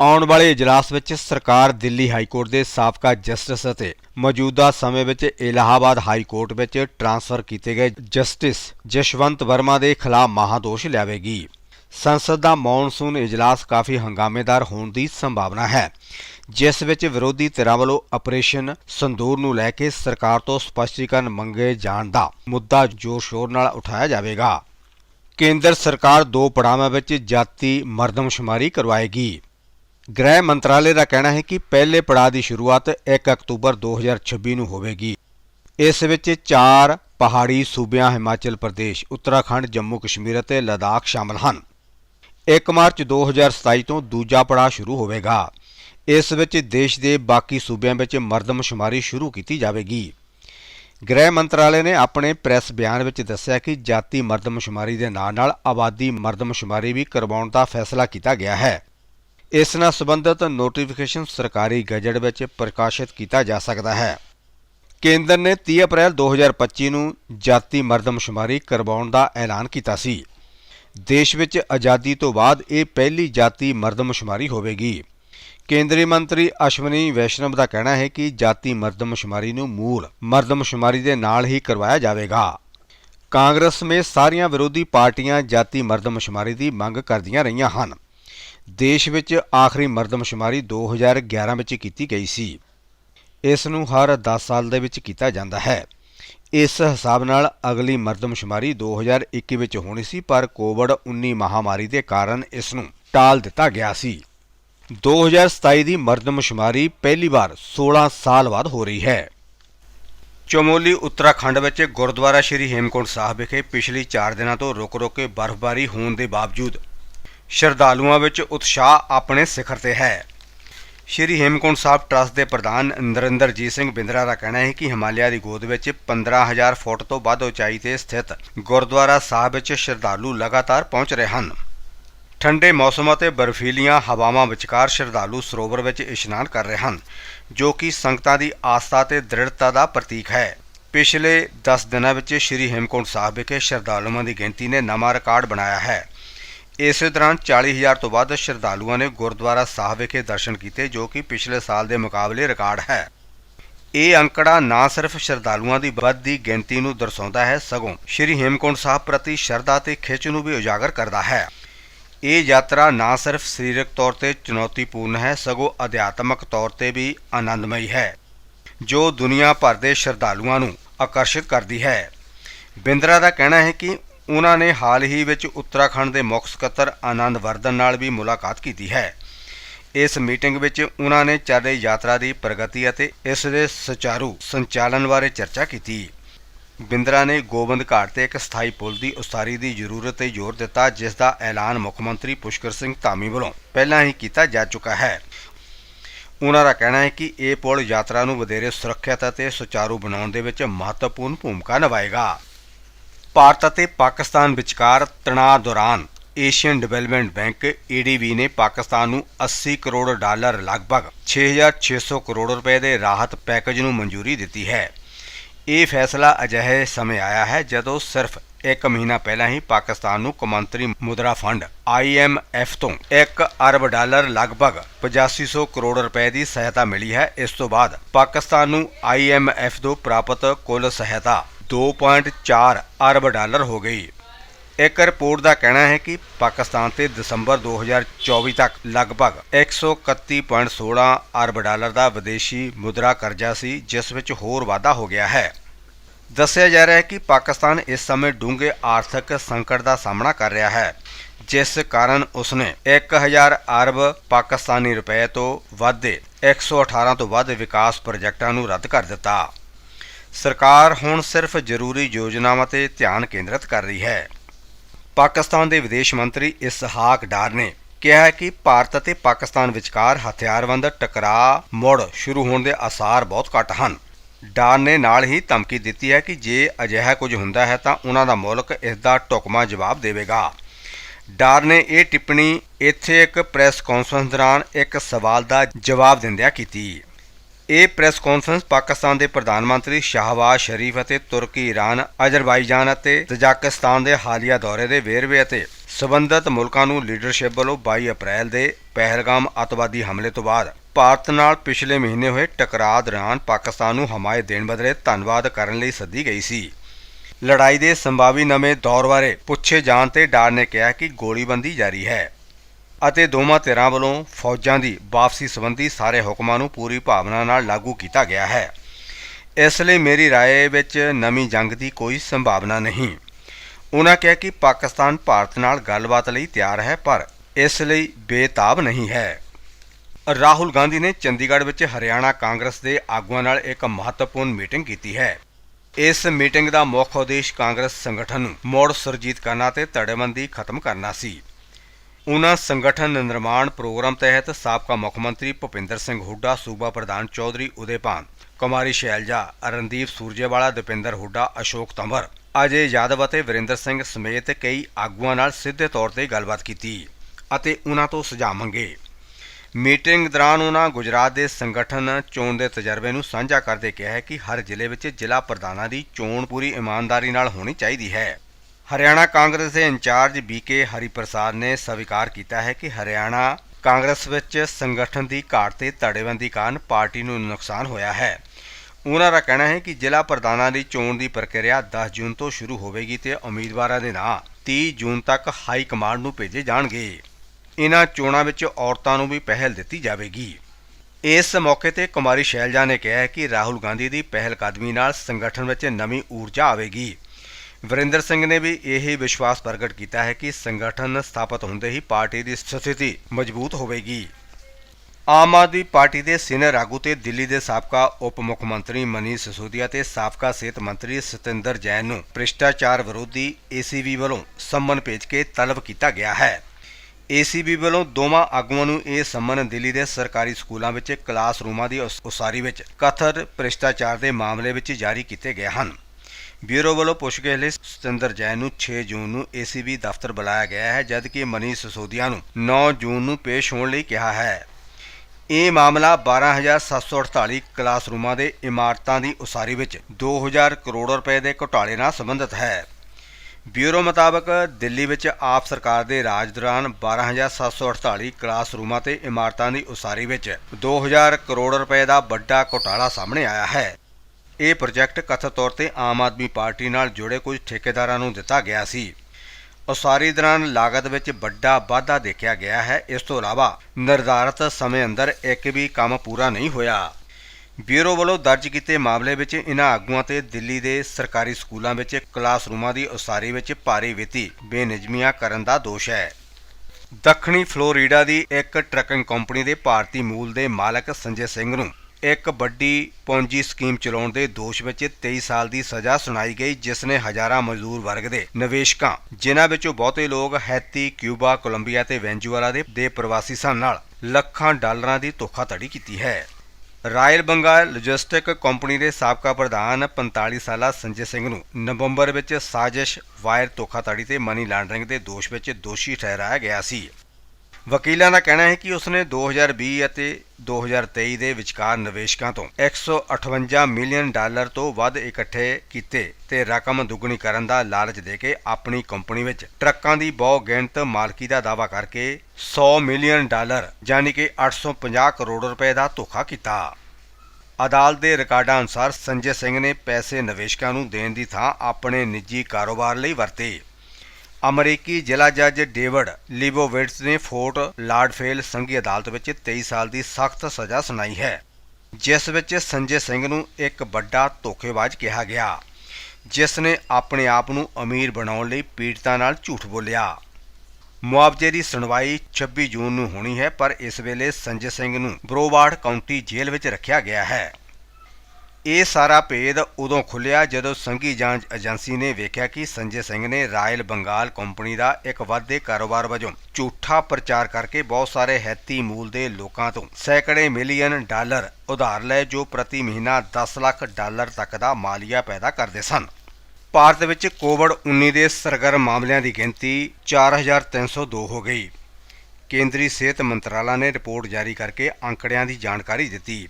ਆਉਣ ਵਾਲੇ ਇਜਲਾਸ ਵਿੱਚ ਸਰਕਾਰ ਦਿੱਲੀ ਹਾਈ ਕੋਰਟ ਦੇ ਸਾਬਕਾ ਜਸਟਿਸ ਅਤੇ ਮੌਜੂਦਾ ਸਮੇਂ ਵਿੱਚ ਇਲਾਹਾਬਾਦ ਹਾਈ ਕੋਰਟ ਵਿੱਚ ਟਰਾਂਸਫਰ ਕੀਤੇ ਗਏ ਜਸਟਿਸ ਜਸ਼ਵੰਤ ਵਰਮਾ ਦੇ ਖਿਲਾਫ ਮਹਾਦੋਸ਼ ਲਿਆਵੇਗੀ। ਸੰਸਦ ਦਾ ਮੌਨਸੂਨ ਇਜਲਾਸ ਕਾਫੀ ਹੰਗਾਮੇਦਾਰ ਹੋਣ ਦੀ ਸੰਭਾਵਨਾ ਹੈ। ਜਿਸ ਵਿੱਚ ਵਿਰੋਧੀ ਧਿਰਾਂ ਵੱਲੋਂ ਆਪਰੇਸ਼ਨ ਸੰਦੂਰ ਨੂੰ ਲੈ ਕੇ ਸਰਕਾਰ ਤੋਂ ਸਪਸ਼ਟੀਕਰਨ ਮੰਗੇ ਜਾਣ ਦਾ ਮੁੱਦਾ ਜ਼ੋਰ-ਸ਼ੋਰ ਨਾਲ ਉਠਾਇਆ ਜਾਵੇਗਾ। ਕੇਂਦਰ ਸਰਕਾਰ ਦੋ ਪੜਾਵਾਂ ਵਿੱਚ ਜਾਤੀ ਮਰਦਮਸ਼ੁਮਾਰੀ ਕਰਵਾਏਗੀ। ਗ੍ਰਹਿ ਮੰਤਰਾਲੇ ਦਾ ਕਹਿਣਾ ਹੈ ਕਿ ਪਹਿਲੇ ਪੜਾਅ ਦੀ ਸ਼ੁਰੂਆਤ 1 ਅਕਤੂਬਰ 2026 ਨੂੰ ਹੋਵੇਗੀ। ਇਸ ਵਿੱਚ ਚਾਰ ਪਹਾੜੀ ਸੂਬਿਆਂ ਹਿਮਾਚਲ ਪ੍ਰਦੇਸ਼, ਉੱਤਰਾਖੰਡ, ਜੰਮੂ ਕਸ਼ਮੀਰ ਅਤੇ ਲਦਾਖ ਸ਼ਾਮਲ ਹਨ। 1 ਮਾਰਚ 2027 ਤੋਂ ਦੂਜਾ ਪੜਾਅ ਸ਼ੁਰੂ ਹੋਵੇਗਾ। ਇਸ ਵਿੱਚ ਦੇਸ਼ ਦੇ ਬਾਕੀ ਸੂਬਿਆਂ ਵਿੱਚ ਮਰਦਮਸ਼ੁਮਾਰੀ ਸ਼ੁਰੂ ਕੀਤੀ ਜਾਵੇਗੀ। ਗ੍ਰਹਿ ਮੰਤਰਾਲੇ ਨੇ ਆਪਣੇ ਪ੍ਰੈਸ ਬਿਆਨ ਵਿੱਚ ਦੱਸਿਆ ਕਿ ਜਾਤੀ ਮਰਦਮਸ਼ੁਮਾਰੀ ਦੇ ਨਾਲ-ਨਾਲ ਆਬਾਦੀ ਮਰਦਮਸ਼ੁਮਾਰੀ ਵੀ ਕਰਵਾਉਣ ਦਾ ਫੈਸਲਾ ਕੀਤਾ ਗਿਆ ਹੈ। ਇਸ ਨਾਲ ਸੰਬੰਧਿਤ ਨੋਟੀਫਿਕੇਸ਼ਨ ਸਰਕਾਰੀ ਗਜਟ ਵਿੱਚ ਪ੍ਰਕਾਸ਼ਿਤ ਕੀਤਾ ਜਾ ਸਕਦਾ ਹੈ। ਕੇਂਦਰ ਨੇ 30 ਅਪ੍ਰੈਲ 2025 ਨੂੰ ਜਾਤੀ ਮਰਦਮਸ਼ੁਮਾਰੀ ਕਰਵਾਉਣ ਦਾ ਐਲਾਨ ਕੀਤਾ ਸੀ। ਦੇਸ਼ ਵਿੱਚ ਆਜ਼ਾਦੀ ਤੋਂ ਬਾਅਦ ਇਹ ਪਹਿਲੀ ਜਾਤੀ ਮਰਦਮਸ਼ੁਮਾਰੀ ਹੋਵੇਗੀ। ਕੇਂਦਰੀ ਮੰਤਰੀ ਅਸ਼ਵਨੀ ਵੈਸ਼ਨਵ ਦਾ ਕਹਿਣਾ ਹੈ ਕਿ ਜਾਤੀ ਮਰਦਮਸ਼ੁਮਾਰੀ ਨੂੰ ਮੂਲ ਮਰਦਮਸ਼ੁਮਾਰੀ ਦੇ ਨਾਲ ਹੀ ਕਰਵਾਇਆ ਜਾਵੇਗਾ। ਕਾਂਗਰਸ ਸਮੇਤ ਸਾਰੀਆਂ ਵਿਰੋਧੀ ਪਾਰਟੀਆਂ ਜਾਤੀ ਮਰਦਮਸ਼ੁਮਾਰੀ ਦੀ ਮੰਗ ਕਰਦੀਆਂ ਰਹੀਆਂ ਹਨ। ਦੇਸ਼ ਵਿੱਚ ਆਖਰੀ ਮਰਦਮਸ਼ੁਮਾਰੀ 2011 ਵਿੱਚ ਕੀਤੀ ਗਈ ਸੀ। ਇਸ ਨੂੰ ਹਰ 10 ਸਾਲ ਦੇ ਵਿੱਚ ਕੀਤਾ ਜਾਂਦਾ ਹੈ। ਇਸ ਹਿਸਾਬ ਨਾਲ ਅਗਲੀ ਮਰਦਮਸ਼ੁਮਾਰੀ 2021 ਵਿੱਚ ਹੋਣੀ ਸੀ, ਪਰ ਕੋਵਿਡ-19 ਮਹਾਮਾਰੀ ਦੇ ਕਾਰਨ ਇਸ ਨੂੰ ਟਾਲ ਦਿੱਤਾ ਗਿਆ ਸੀ। 2027 ਦੀ ਮਰਦਮਸ਼ੁਮਾਰੀ ਪਹਿਲੀ ਵਾਰ 16 ਸਾਲ ਬਾਅਦ ਹੋ ਰਹੀ ਹੈ। ਚਮੋਲੀ ਉੱਤਰਾਖੰਡ ਵਿੱਚ ਗੁਰਦੁਆਰਾ ਸ਼੍ਰੀ ਹੇਮਕੁੰਟ ਸਾਹਿਬ ਵਿਖੇ ਪਿਛਲੀ 4 ਦਿਨਾਂ ਤੋਂ ਰੁਕ-ਰੁਕ ਕੇ ਬਰਫ਼ਬਾਰੀ ਹੋਣ ਦੇ ਬਾਵਜੂਦ ਸ਼ਰਧਾਲੂਆਂ ਵਿੱਚ ਉਤਸ਼ਾਹ ਆਪਣੇ ਸਿਖਰ ਤੇ ਹੈ। ਸ਼੍ਰੀ ਹੇਮਕੁੰਟ ਸਾਹਿਬ ਟਰੱਸਟ ਦੇ ਪ੍ਰਧਾਨ ਨਰਿੰਦਰਜੀਤ ਸਿੰਘ ਬਿੰਦਰਾ ਦਾ ਕਹਿਣਾ ਹੈ ਕਿ ਹਿਮਾਲਿਆ ਦੀ ਗੋਦ ਵਿੱਚ 15000 ਫੁੱਟ ਤੋਂ ਵੱਧ ਉਚਾਈ ਤੇ ਸਥਿਤ ਗੁਰਦੁਆਰਾ ਸਾਹਿਬ ਵਿੱਚ ਸ਼ਰਧਾਲੂ ਲਗਾਤਾਰ ਪਹੁੰਚ ਰਹੇ ਹਨ। ਠੰਡੇ ਮੌਸਮ ਅਤੇ ਬਰਫੀਲੀਆਂ ਹਵਾਵਾਂ ਵਿਚਕਾਰ ਸ਼ਰਧਾਲੂ ਸਰੋਵਰ ਵਿੱਚ ਇਸ਼ਨਾਨ ਕਰ ਰਹੇ ਹਨ, ਜੋ ਕਿ ਸੰਗਤਾਂ ਦੀ ਆਸਥਾ ਤੇ ਦ੍ਰਿੜਤਾ ਦਾ ਪ੍ਰਤੀਕ ਹੈ। ਪਿਛਲੇ 10 ਦਿਨਾਂ ਵਿੱਚ ਸ਼੍ਰੀ ਹੇਮਕੁੰਟ ਸਾਹਿਬ ਵਿਖੇ ਸ਼ਰਧਾਲੂਆਂ ਦੀ ਗਿਣਤੀ ਨੇ ਨਵਾਂ ਰਿਕਾਰਡ ਬਣਾਇਆ ਹੈ। ਇਸੇ ਦੌਰਾਨ 40000 ਤੋਂ ਵੱਧ ਸ਼ਰਧਾਲੂਆਂ ਨੇ ਗੁਰਦੁਆਰਾ ਸਾਹਿਬ ਵਿਖੇ ਦਰਸ਼ਨ ਕੀਤੇ, ਜੋ ਕਿ ਪਿਛਲੇ ਸਾਲ ਦੇ ਮੁਕਾਬਲੇ ਰਿਕਾਰਡ ਹੈ। ਇਹ ਅੰਕੜਾ ਨਾ ਸਿਰਫ ਸ਼ਰਧਾਲੂਆਂ ਦੀ ਵੱਧਦੀ ਗਿਣਤੀ ਨੂੰ ਦਰਸਾਉਂਦਾ ਹੈ, ਸਗੋਂ ਸ਼੍ਰੀ ਹੇਮਕੁੰਟ ਸਾਹਿਬ ਪ੍ਰਤੀ ਸ਼ਰਧਾ ਤੇ ਖਿੱਚ ਨੂੰ ਵੀ ਉਜਾਗਰ ਕਰਦਾ ਹੈ। ਇਹ ਯਾਤਰਾ ਨਾ ਸਿਰਫ ਸਰੀਰਕ ਤੌਰ ਤੇ ਚੁਣੌਤੀਪੂਰਨ ਹੈ, ਸਗੋਂ ਅਧਿਆਤਮਕ ਤੌਰ ਤੇ ਵੀ ਆਨੰਦਮਈ ਹੈ, ਜੋ ਦੁਨੀਆ ਭਰ ਦੇ ਸ਼ਰਧਾਲੂਆਂ ਨੂੰ ਆਕਰਸ਼ਿਤ ਕਰਦੀ ਹੈ। ਬਿੰਦਰਾ ਦਾ ਕਹਿਣਾ ਹੈ ਕਿ ਉਹਨਾਂ ਨੇ ਹਾਲ ਹੀ ਵਿੱਚ ਉੱਤਰਾਖੰਡ ਦੇ ਮੁੱਖ ਸਕੱਤਰ ਆਨੰਦ ਵਰਧਨ ਨਾਲ ਵੀ ਮੁਲਾਕਾਤ ਕੀਤੀ ਹੈ। ਇਸ ਮੀਟਿੰਗ ਵਿੱਚ ਉਹਨਾਂ ਨੇ ਚੱਲ ਰਹੀ ਯਾਤਰਾ ਦੀ ਪ੍ਰਗਤੀ ਅਤੇ ਇਸ ਦੇ ਸੁਚਾਰੂ ਸੰਚਾਲਨ ਬਾਰੇ ਚਰਚਾ ਕੀਤੀ। ਬਿੰਦਰਾ ਨੇ ਗੋਬਿੰਦ ਘਾਟ ਤੇ ਇੱਕ ਸਥਾਈ ਪੁਲ ਦੀ ਉਸਾਰੀ ਦੀ ਜ਼ਰੂਰਤ ਤੇ ਜ਼ੋਰ ਦਿੱਤਾ, ਜਿਸ ਦਾ ਐਲਾਨ ਮੁੱਖ ਮੰਤਰੀ ਪੁਸ਼ਕਰ ਸਿੰਘ ਧਾਮੀ ਵੱਲੋਂ ਪਹਿਲਾਂ ਹੀ ਕੀਤਾ ਜਾ ਚੁੱਕਾ ਹੈ। ਉਹਨਾਂ ਦਾ ਕਹਿਣਾ ਹੈ ਕਿ ਇਹ ਪੁਲ ਯਾਤਰਾ ਨੂੰ ਵਧੇਰੇ ਸੁਰੱਖਿਅਤ ਅਤੇ ਸੁਚਾਰੂ ਬਣਾਉਣ ਦੇ ਵਿੱਚ ਮਹੱਤਵਪੂਰਨ ਭੂਮਿਕਾ ਨਿਭਾਏਗਾ। ਭਾਰਤ ਅਤੇ ਪਾਕਿਸਤਾਨ ਵਿਚਕਾਰ ਤਣਾਅ ਦੌਰਾਨ ਏਸ਼ੀਅਨ ਡਿਵੈਲਪਮੈਂਟ ਬੈਂਕ ਏਡੀਬੀ ਨੇ ਪਾਕਿਸਤਾਨ ਨੂੰ 80 ਕਰੋੜ ਡਾਲਰ, ਲਗਭਗ 6600 ਕਰੋੜ ਰੁਪਏ ਦੇ ਰਾਹਤ ਪੈਕੇਜ ਨੂੰ ਮਨਜ਼ੂਰੀ ਦਿੱਤੀ ਹੈ। ਇਹ ਫੈਸਲਾ ਅਜਿਹੇ ਸਮੇਂ ਆਇਆ ਹੈ ਜਦੋਂ ਸਿਰਫ ਇੱਕ ਮਹੀਨਾ ਪਹਿਲਾਂ ਹੀ ਪਾਕਿਸਤਾਨ ਨੂੰ ਕੌਮਾਂਤਰੀ ਮੁਦਰਾ ਫੰਡ IMF ਤੋਂ 1 ਅਰਬ ਡਾਲਰ ਲਗਭਗ 8500 ਕਰੋੜ ਰੁਪਏ ਦੀ ਸਹਾਇਤਾ ਮਿਲੀ ਹੈ। ਇਸ ਤੋਂ ਬਾਅਦ ਪਾਕਿਸਤਾਨ ਨੂੰ IMF ਤੋਂ ਪ੍ਰਾਪਤ ਕੁੱਲ ਸਹਾਇਤਾ 2.4 ਅਰਬ ਡਾਲਰ ਹੋ ਗਈ। ਇੱਕ ਰਿਪੋਰਟ ਦਾ ਕਹਿਣਾ ਹੈ ਕਿ ਪਾਕਿਸਤਾਨ ਤੇ ਦਸੰਬਰ 2024 ਤੱਕ ਲਗਭਗ 131.16 ਅਰਬ ਡਾਲਰ ਦਾ ਵਿਦੇਸ਼ੀ ਮੁਦਰਾ ਕਰਜ਼ਾ ਸੀ, ਜਿਸ ਵਿੱਚ ਹੋਰ ਵਾਧਾ ਹੋ ਗਿਆ ਹੈ। ਦੱਸਿਆ ਜਾ ਰਿਹਾ ਹੈ ਕਿ ਪਾਕਿਸਤਾਨ ਇਸ ਸਮੇਂ ਡੂੰਘੇ ਆਰਥਿਕ ਸੰਕਟ ਦਾ ਸਾਹਮਣਾ ਕਰ ਰਿਹਾ ਹੈ, ਜਿਸ ਕਾਰਨ ਉਸਨੇ 1000 ਅਰਬ ਪਾਕਿਸਤਾਨੀ ਰੁਪਏ ਤੋਂ ਵੱਧ ਦੇ 118 ਤੋਂ ਵੱਧ ਵਿਕਾਸ ਪ੍ਰੋਜੈਕਟਾਂ ਨੂੰ ਰੱਦ ਕਰ ਦਿੱਤਾ। ਸਰਕਾਰ ਹੁਣ ਸਿਰਫ ਜ਼ਰੂਰੀ ਯੋਜਨਾਵਾਂ ਤੇ ਧਿਆਨ ਕੇਂਦਰਿਤ ਕਰ ਰਹੀ ਹੈ। ਪਾਕਿਸਤਾਨ ਦੇ ਵਿਦੇਸ਼ ਮੰਤਰੀ ਇਸਹਾਕ ਡਾਰ ਨੇ ਕਿਹਾ ਕਿ ਭਾਰਤ ਅਤੇ ਪਾਕਿਸਤਾਨ ਵਿਚਕਾਰ ਹਥਿਆਰਬੰਦ ਟਕਰਾਅ ਮੁੜ ਸ਼ੁਰੂ ਹੋਣ ਦੇ ਆਸਾਰ ਬਹੁਤ ਘੱਟ ਹਨ। ਡਾਰ ਨੇ ਨਾਲ ਹੀ ਧਮਕੀ ਦਿੱਤੀ ਹੈ ਕਿ ਜੇ ਅਜਿਹਾ ਕੁਝ ਹੁੰਦਾ ਹੈ ਤਾਂ ਉਹਨਾਂ ਦਾ ਮੁਲਕ ਇਸ ਦਾ ਢੁਕਵਾਂ ਜਵਾਬ ਦੇਵੇਗਾ। ਡਾਰ ਨੇ ਇਹ ਟਿੱਪਣੀ ਇੱਥੇ ਇੱਕ ਪ੍ਰੈਸ ਕਾਨਫਰੰਸ ਦੌਰਾਨ ਇੱਕ ਸਵਾਲ ਦਾ ਜਵਾਬ ਦਿੰਦਿਆਂ ਕੀਤੀ। ਇਹ ਪ੍ਰੈਸ ਕਾਨਫਰੰਸ ਪਾਕਿਸਤਾਨ ਦੇ ਪ੍ਰਧਾਨ ਮੰਤਰੀ ਸ਼ਾਹਬਾਜ਼ ਸ਼ਰੀਫ ਅਤੇ ਤੁਰਕੀ ਈਰਾਨ ਅਜ਼ਰਬਾਈਜਾਨ ਅਤੇ ਤਜਾਕਿਸਤਾਨ ਦੇ ਹਾਲੀਆ ਦੌਰੇ ਦੇ ਵੇਰਵੇ ਅਤੇ ਸਬੰਧਤ ਮੁਲਕਾਂ ਨੂੰ ਲੀਡਰਸ਼ਿਪ ਵੱਲੋਂ 22 ਅਪ੍ਰੈਲ ਦੇ ਪਹਿਲਗਾਮ ਅੱਤਵਾਦੀ ਹਮਲੇ ਤੋਂ ਬਾਅਦ ਭਾਰਤ ਨਾਲ ਪਿਛਲੇ ਮਹੀਨੇ ਹੋਏ ਟਕਰਾਅ ਦੌਰਾਨ ਪਾਕਿਸਤਾਨ ਨੂੰ ਹਮਾਇਤ ਦੇਣ ਬਦਲੇ ਧੰਨਵਾਦ ਕਰਨ ਲਈ ਸੱਦੀ ਗਈ ਸੀ। ਲੜਾਈ ਦੇ ਸੰਭਾਵੀ ਨਵੇਂ ਦੌਰ ਬਾਰੇ ਪੁੱਛੇ ਜਾਣ ਤੇ ਡਾਰ ਨੇ ਕਿਹਾ ਕਿ ਗੋਲੀਬੰਦੀ ਜਾਰੀ ਹੈ। ਅਤੇ ਦੋਵਾਂ ਧਿਰਾਂ ਵੱਲੋਂ ਫੌਜਾਂ ਦੀ ਵਾਪਸੀ ਸੰਬੰਧੀ ਸਾਰੇ ਹੁਕਮਾਂ ਨੂੰ ਪੂਰੀ ਭਾਵਨਾ ਨਾਲ ਲਾਗੂ ਕੀਤਾ ਗਿਆ ਹੈ ਇਸ ਲਈ ਮੇਰੀ رائے ਵਿੱਚ ਨਵੀਂ ਜੰਗ ਦੀ ਕੋਈ ਸੰਭਾਵਨਾ ਨਹੀਂ ਉਹਨਾਂ ਕਿਹਾ ਕਿ ਪਾਕਿਸਤਾਨ ਭਾਰਤ ਨਾਲ ਗੱਲਬਾਤ ਲਈ ਤਿਆਰ ਹੈ ਪਰ ਇਸ ਲਈ ਬੇਤਾਬ ਨਹੀਂ ਹੈ ਰਾਹੁਲ ਗਾਂਧੀ ਨੇ ਚੰਡੀਗੜ੍ਹ ਵਿੱਚ ਹਰਿਆਣਾ ਕਾਂਗਰਸ ਦੇ ਆਗੂਆਂ ਨਾਲ ਇੱਕ ਮਹੱਤਵਪੂਰਨ ਮੀਟਿੰਗ ਕੀਤੀ ਹੈ ਇਸ ਮੀਟਿੰਗ ਦਾ ਮੁੱਖ ਉਦੇਸ਼ ਕਾਂਗਰਸ ਸੰਗਠਨ ਨੂੰ ਮੋੜ ਸੁਰਜੀਤ ਕਰਨਾ ਤੇ ਧੜੇਬੰਦੀ ਖਤਮ ਕਰਨਾ ਸੀ ਉਨ੍ਹਾਂ ਸੰਗਠਨ ਨਿਰਮਾਣ ਪ੍ਰੋਗਰਾਮ ਤਹਿਤ ਸਾਬਕਾ ਮੁੱਖ ਮੰਤਰੀ ਭੁਪਿੰਦਰ ਸਿੰਘ ਹੁੱਡਾ, ਸੂਬਾ ਪ੍ਰਧਾਨ ਚੌਧਰੀ ਉਦੇਪਾਨ ਕੁਮਾਰੀ ਸ਼ੈਲਜਾ, ਰਣਦੀਪ ਸੂਰਜੇਵਾਲਾ ਦਪਿੰਦਰ ਹੁੱਡਾ, ਅਸ਼ੋਕ ਤੰਵਰ, ਅਜੇ ਯਾਦਵ ਅਤੇ ਵਰਿੰਦਰ ਸਿੰਘ ਸਮੇਤ ਕਈ ਆਗੂਆਂ ਨਾਲ ਸਿੱਧੇ ਤੌਰ ਤੇ ਗੱਲਬਾਤ ਕੀਤੀ ਅਤੇ ਉਨ੍ਹਾਂ ਤੋਂ ਸੁਝਾਅ ਮੰਗੇ। ਮੀਟਿੰਗ ਦੌਰਾਨ ਉਨ੍ਹਾਂ ਗੁਜਰਾਤ ਦੇ ਸੰਗਠਨ ਚੋਣ ਦੇ ਤਜਰਬੇ ਨੂੰ ਸਾਂਝਾ ਕਰਦੇ ਕਿਹਾ ਕਿ ਹਰ ਜ਼ਿਲ੍ਹੇ ਵਿੱਚ ਜ਼ਿਲ੍ਹਾ ਪ੍ਰਧਾਨਾਂ ਦੀ ਚੋਣ ਪੂਰੀ ਇਮਾਨਦਾਰੀ ਨਾਲ ਹੋਣੀ ਚਾਹੀਦੀ ਹੈ। ਹਰਿਆਣਾ ਕਾਂਗਰਸ ਦੇ ਇੰਚਾਰਜ ਬੀਕੇ ਹਰੀਪ੍ਰਸਾਦ ਨੇ ਸਵੀਕਾਰ ਕੀਤਾ ਹੈ ਕਿ ਹਰਿਆਣਾ ਕਾਂਗਰਸ ਵਿੱਚ ਸੰਗਠਨ ਦੀ ਘਾਟ ਤੇ ਧੜੇਬੰਦੀ ਕਾਰਨ ਪਾਰਟੀ ਨੂੰ ਨੁਕਸਾਨ ਹੋਇਆ ਹੈ। ਉਹਨਾਂ ਦਾ ਕਹਿਣਾ ਹੈ ਕਿ ਜ਼ਿਲ੍ਹਾ ਪ੍ਰਧਾਨਾਂ ਦੀ ਚੋਣ ਦੀ ਪ੍ਰਕਿਰਿਆ 10 ਜੂਨ ਤੋਂ ਸ਼ੁਰੂ ਹੋਵੇਗੀ ਤੇ ਉਮੀਦਵਾਰਾਂ ਦੇ ਨਾਂ 30 ਜੂਨ ਤੱਕ ਹਾਈ ਕਮਾਂਡ ਨੂੰ ਭੇਜੇ ਜਾਣਗੇ। ਇਹਨਾਂ ਚੋਣਾਂ ਵਿੱਚ ਔਰਤਾਂ ਨੂੰ ਵੀ ਪਹਿਲ ਦਿੱਤੀ ਜਾਵੇਗੀ। ਇਸ ਮੌਕੇ ਤੇ ਕੁਮਾਰੀ ਸ਼ੈਲਜਾ ਨੇ ਕਿਹਾ ਹੈ ਕਿ ਰਾਹੁਲ ਗਾਂਧੀ ਦੀ ਪਹਿਲ ਕਦਮੀ ਨਾਲ ਸੰਗਠਨ ਵਿੱਚ ਨਵੀਂ ਊਰਜਾ ਆਵੇਗੀ। ਵਰਿੰਦਰ ਸਿੰਘ ਨੇ ਵੀ ਇਹ ਵਿਸ਼ਵਾਸ ਪ੍ਰਗਟ ਕੀਤਾ ਹੈ ਕਿ ਸੰਗਠਨ ਸਥਾਪਿਤ ਹੁੰਦੇ ਹੀ ਪਾਰਟੀ ਦੀ ਸਥਿਤੀ ਮਜ਼ਬੂਤ ਹੋਵੇਗੀ। ਆਮ ਆਦਮੀ ਪਾਰਟੀ ਦੇ ਸੀਨੀਅਰ ਆਗੂ ਤੇ ਦਿੱਲੀ ਦੇ ਸਾਬਕਾ ਉਪ ਮੁੱਖ ਮੰਤਰੀ ਮਨੀਸ਼ ਸਿਸੋਦੀਆ ਤੇ ਸਾਬਕਾ ਸਿਹਤ ਮੰਤਰੀ ਸਤਿੰਦਰ ਜੈਨ ਨੂੰ ਭ੍ਰਿਸ਼ਟਾਚਾਰ ਵਿਰੋਧੀ ਏਸੀਬੀ ਵੱਲੋਂ ਸੰਮਨ ਭੇਜ ਕੇ ਤਲਬ ਕੀਤਾ ਗਿਆ ਹੈ। ਏਸੀਬੀ ਵੱਲੋਂ ਦੋਵਾਂ ਆਗੂਆਂ ਨੂੰ ਇਹ ਸੰਮਨ ਦਿੱਲੀ ਦੇ ਸਰਕਾਰੀ ਸਕੂਲਾਂ ਵਿੱਚ ਕਲਾਸਰੂਮਾਂ ਦੀ ਉਸਾਰੀ ਵਿੱਚ ਕਥਰ ਭ੍ਰਿਸ਼ਟਾਚਾਰ ਦੇ ਮਾਮਲੇ ਵਿੱਚ ਜਾਰੀ ਕੀਤੇ ਗਏ ਹਨ। ਬਿਊਰੋ ਵੱਲੋਂ ਪੁੱਛਗਿੱਛ ਲਈ ਸਤਿੰਦਰ ਜੈਨ ਨੂੰ 6 ਜੂਨ ਨੂੰ ਏਸੀਬੀ ਦਫ਼ਤਰ ਬੁਲਾਇਆ ਗਿਆ ਹੈ ਜਦਕਿ ਮਨੀਸ਼ ਸਸੋਦੀਆ ਨੂੰ 9 ਜੂਨ ਨੂੰ ਪੇਸ਼ ਹੋਣ ਲਈ ਕਿਹਾ ਹੈ। ਇਹ ਮਾਮਲਾ 12748 ਕਲਾਸਰੂਮਾਂ ਦੇ ਇਮਾਰਤਾਂ ਦੀ ਉਸਾਰੀ ਵਿੱਚ 2000 ਕਰੋੜ ਰੁਪਏ ਦੇ ਘੁਟਾਲੇ ਨਾਲ ਸੰਬੰਧਿਤ ਹੈ। ਬਿਊਰੋ ਮੁਤਾਬਕ ਦਿੱਲੀ ਵਿੱਚ ਆਪ ਸਰਕਾਰ ਦੇ ਰਾਜ ਦੌਰਾਨ 12748 ਕਲਾਸਰੂਮਾਂ ਤੇ ਇਮਾਰਤਾਂ ਦੀ ਉਸਾਰੀ ਵਿੱਚ 2000 ਕਰੋੜ ਰੁਪਏ ਦਾ ਵੱਡਾ ਘੁਟਾਲਾ ਸਾਹਮਣੇ ਆਇਆ ਹੈ। ਇਹ ਪ੍ਰੋਜੈਕਟ ਕਥਿਤ ਤੌਰ ਤੇ ਆਮ ਆਦਮੀ ਪਾਰਟੀ ਨਾਲ ਜੁੜੇ ਕੁਝ ਠੇਕੇਦਾਰਾਂ ਨੂੰ ਦਿੱਤਾ ਗਿਆ ਸੀ। ਉਸਾਰੀ ਦੌਰਾਨ ਲਾਗਤ ਵਿੱਚ ਵੱਡਾ ਵਾਧਾ ਦੇਖਿਆ ਗਿਆ ਹੈ। ਇਸ ਤੋਂ ਇਲਾਵਾ ਨਿਰਧਾਰਤ ਸਮੇਂ ਅੰਦਰ ਇੱਕ ਵੀ ਕੰਮ ਪੂਰਾ ਨਹੀਂ ਹੋਇਆ। ਬਿਊਰੋ ਵੱਲੋਂ ਦਰਜ ਕੀਤੇ ਮਾਮਲੇ ਵਿੱਚ ਇਨ੍ਹਾਂ ਆਗੂਆਂ ਤੇ ਦਿੱਲੀ ਦੇ ਸਰਕਾਰੀ ਸਕੂਲਾਂ ਵਿੱਚ ਕਲਾਸਰੂਮਾਂ ਦੀ ਉਸਾਰੀ ਵਿੱਚ ਭਾਰੀ ਵਿੱਤੀ ਬੇਨਿਯਮੀਆਂ ਕਰਨ ਦਾ ਦੋਸ਼ ਹੈ। ਦੱਖਣੀ ਫਲੋਰੀਡਾ ਦੀ ਇੱਕ ਟਰੱਕਿੰਗ ਕੰਪਨੀ ਦੇ ਭਾਰਤੀ ਮੂਲ ਦੇ ਮਾਲਕ ਸੰਜੇ ਸਿੰਘ ਨੂੰ ਇੱਕ ਵੱਡੀ ਪੌਂਜੀ ਸਕੀਮ ਚਲਾਉਣ ਦੇ ਦੋਸ਼ ਵਿੱਚ 23 ਸਾਲ ਦੀ ਸਜ਼ਾ ਸੁਣਾਈ ਗਈ, ਜਿਸ ਨੇ ਹਜ਼ਾਰਾਂ ਮਜ਼ਦੂਰ ਵਰਗ ਦੇ ਨਿਵੇਸ਼ਕਾਂ, ਜਿਨ੍ਹਾਂ ਵਿੱਚੋਂ ਬਹੁਤੇ ਲੋਕ ਹੈਤੀ, ਕਿਊਬਾ, ਕੋਲੰਬੀਆ ਤੇ ਵੈਨਜ਼ੂਏਲਾ ਦੇ ਦੇ ਪ੍ਰਵਾਸੀ ਸਨ ਨਾਲ ਲੱਖਾਂ ਡਾਲਰਾਂ ਦੀ ਧੋਖਾਧੜੀ ਕੀਤੀ ਹੈ। ਰਾਇਲ ਬੰਗਾਲ ਲੌਜਿਸਟਿਕ ਕੰਪਨੀ ਦੇ ਸਾਬਕਾ ਪ੍ਰਧਾਨ 45 ਸਾਲਾ ਸੰਜੇ ਸਿੰਘ ਨੂੰ ਨਵੰਬਰ ਵਿੱਚ ਸਾਜ਼ਿਸ਼ ਵਾਇਰ ਧੋਖਾਧੜੀ ਤੇ ਮਨੀ ਲਾਂਡਰਿੰਗ ਦੇ ਦੋਸ਼ ਵਿੱਚ ਦੋਸ਼ੀ ਠਹਿਰਾਇਆ ਗਿਆ ਸੀ। ਵਕੀਲਾਂ ਦਾ ਕਹਿਣਾ ਹੈ ਕਿ ਉਸਨੇ 2020 ਅਤੇ 2023 ਦੇ ਵਿਚਕਾਰ ਨਿਵੇਸ਼ਕਾਂ ਤੋਂ 158 ਮਿਲੀਅਨ ਡਾਲਰ ਤੋਂ ਵੱਧ ਇਕੱਠੇ ਕੀਤੇ ਤੇ ਰਕਮ ਦੁੱਗਣੀ ਕਰਨ ਦਾ ਲਾਲਚ ਦੇ ਕੇ ਆਪਣੀ ਕੰਪਨੀ ਵਿੱਚ ਟਰੱਕਾਂ ਦੀ ਬਹੁ ਗਿਣਤ ਮਾਲਕੀ ਦਾ ਦਾਅਵਾ ਕਰਕੇ 100 ਮਿਲੀਅਨ ਡਾਲਰ ਯਾਨੀ ਕਿ 850 ਕਰੋੜ ਰੁਪਏ ਦਾ ਧੋਖਾ ਕੀਤਾ। ਅਦਾਲਤ ਦੇ ਰਿਕਾਰਡਾਂ ਅਨੁਸਾਰ ਸੰਜੇ ਸਿੰਘ ਨੇ ਪੈਸੇ ਨਿਵੇਸ਼ਕਾਂ ਨੂੰ ਦੇਣ ਦੀ ਥਾਂ ਆਪਣੇ ਨਿੱਜੀ ਕਾਰੋਬਾਰ ਲਈ ਵਰਤੇ। ਅਮਰੀਕੀ ਜ਼ਿਲ੍ਹਾ ਜੱਜ ਡੇਵਿਡ ਲਿਬੋਵਿਟਸ ਨੇ ਫੋਰਟ ਲਾਡਫੇਲ ਸੰਘੀ ਅਦਾਲਤ ਵਿੱਚ 23 ਸਾਲ ਦੀ ਸਖਤ ਸਜ਼ਾ ਸੁਣਾਈ ਹੈ, ਜਿਸ ਵਿੱਚ ਸੰਜੇ ਸਿੰਘ ਨੂੰ ਇੱਕ ਵੱਡਾ ਧੋਖੇਬਾਜ਼ ਕਿਹਾ ਗਿਆ, ਜਿਸ ਨੇ ਆਪਣੇ ਆਪ ਨੂੰ ਅਮੀਰ ਬਣਾਉਣ ਲਈ ਪੀੜਤਾਂ ਨਾਲ ਝੂਠ ਬੋਲਿਆ। ਮੁਆਵਜ਼ੇ ਦੀ ਸੁਣਵਾਈ 26 ਜੂਨ ਨੂੰ ਹੋਣੀ ਹੈ, ਪਰ ਇਸ ਵੇਲੇ ਸੰਜੇ ਸਿੰਘ ਨੂੰ ਬਰੋਵਾਰਡ ਕਾਉਂਟੀ ਜੇਲ੍ਹ ਵਿੱਚ ਰੱਖਿਆ ਗਿਆ ਹੈ। ਇਹ ਸਾਰਾ ਭੇਦ ਉਦੋਂ ਖੁੱਲਿਆ ਜਦੋਂ ਸੰਘੀ ਜਾਂਚ ਏਜੰਸੀ ਨੇ ਵੇਖਿਆ ਕਿ ਸੰਜੇ ਸਿੰਘ ਨੇ ਰਾਇਲ ਬੰਗਾਲ ਕੰਪਨੀ ਦਾ ਇੱਕ ਵਾਧੇ ਕਾਰੋਬਾਰ ਵਜੋਂ ਝੂਠਾ ਪ੍ਰਚਾਰ ਕਰਕੇ ਬਹੁਤ ਸਾਰੇ ਹੈਤੀ ਮੂਲ ਦੇ ਲੋਕਾਂ ਤੋਂ ਸੈਂਕੜੇ ਮਿਲੀਅਨ ਡਾਲਰ ਉਧਾਰ ਲਏ ਜੋ ਪ੍ਰਤੀ ਮਹੀਨਾ 10 ਲੱਖ ਡਾਲਰ ਤੱਕ ਦਾ ਮਾਲੀਆ ਪੈਦਾ ਕਰਦੇ ਸਨ। ਭਾਰਤ ਵਿੱਚ ਕੋਵਿਡ-19 ਦੇ ਸਰਗਰਮ ਮਾਮਲਿਆਂ ਦੀ ਗਿਣਤੀ 4302 ਹੋ ਗਈ। ਕੇਂਦਰੀ ਸਿਹਤ ਮੰਤਰਾਲਾ ਨੇ ਰਿਪੋਰਟ ਜਾਰੀ ਕਰਕੇ ਅੰਕੜਿਆਂ ਦੀ ਜਾਣਕਾਰੀ ਦਿੱਤੀ।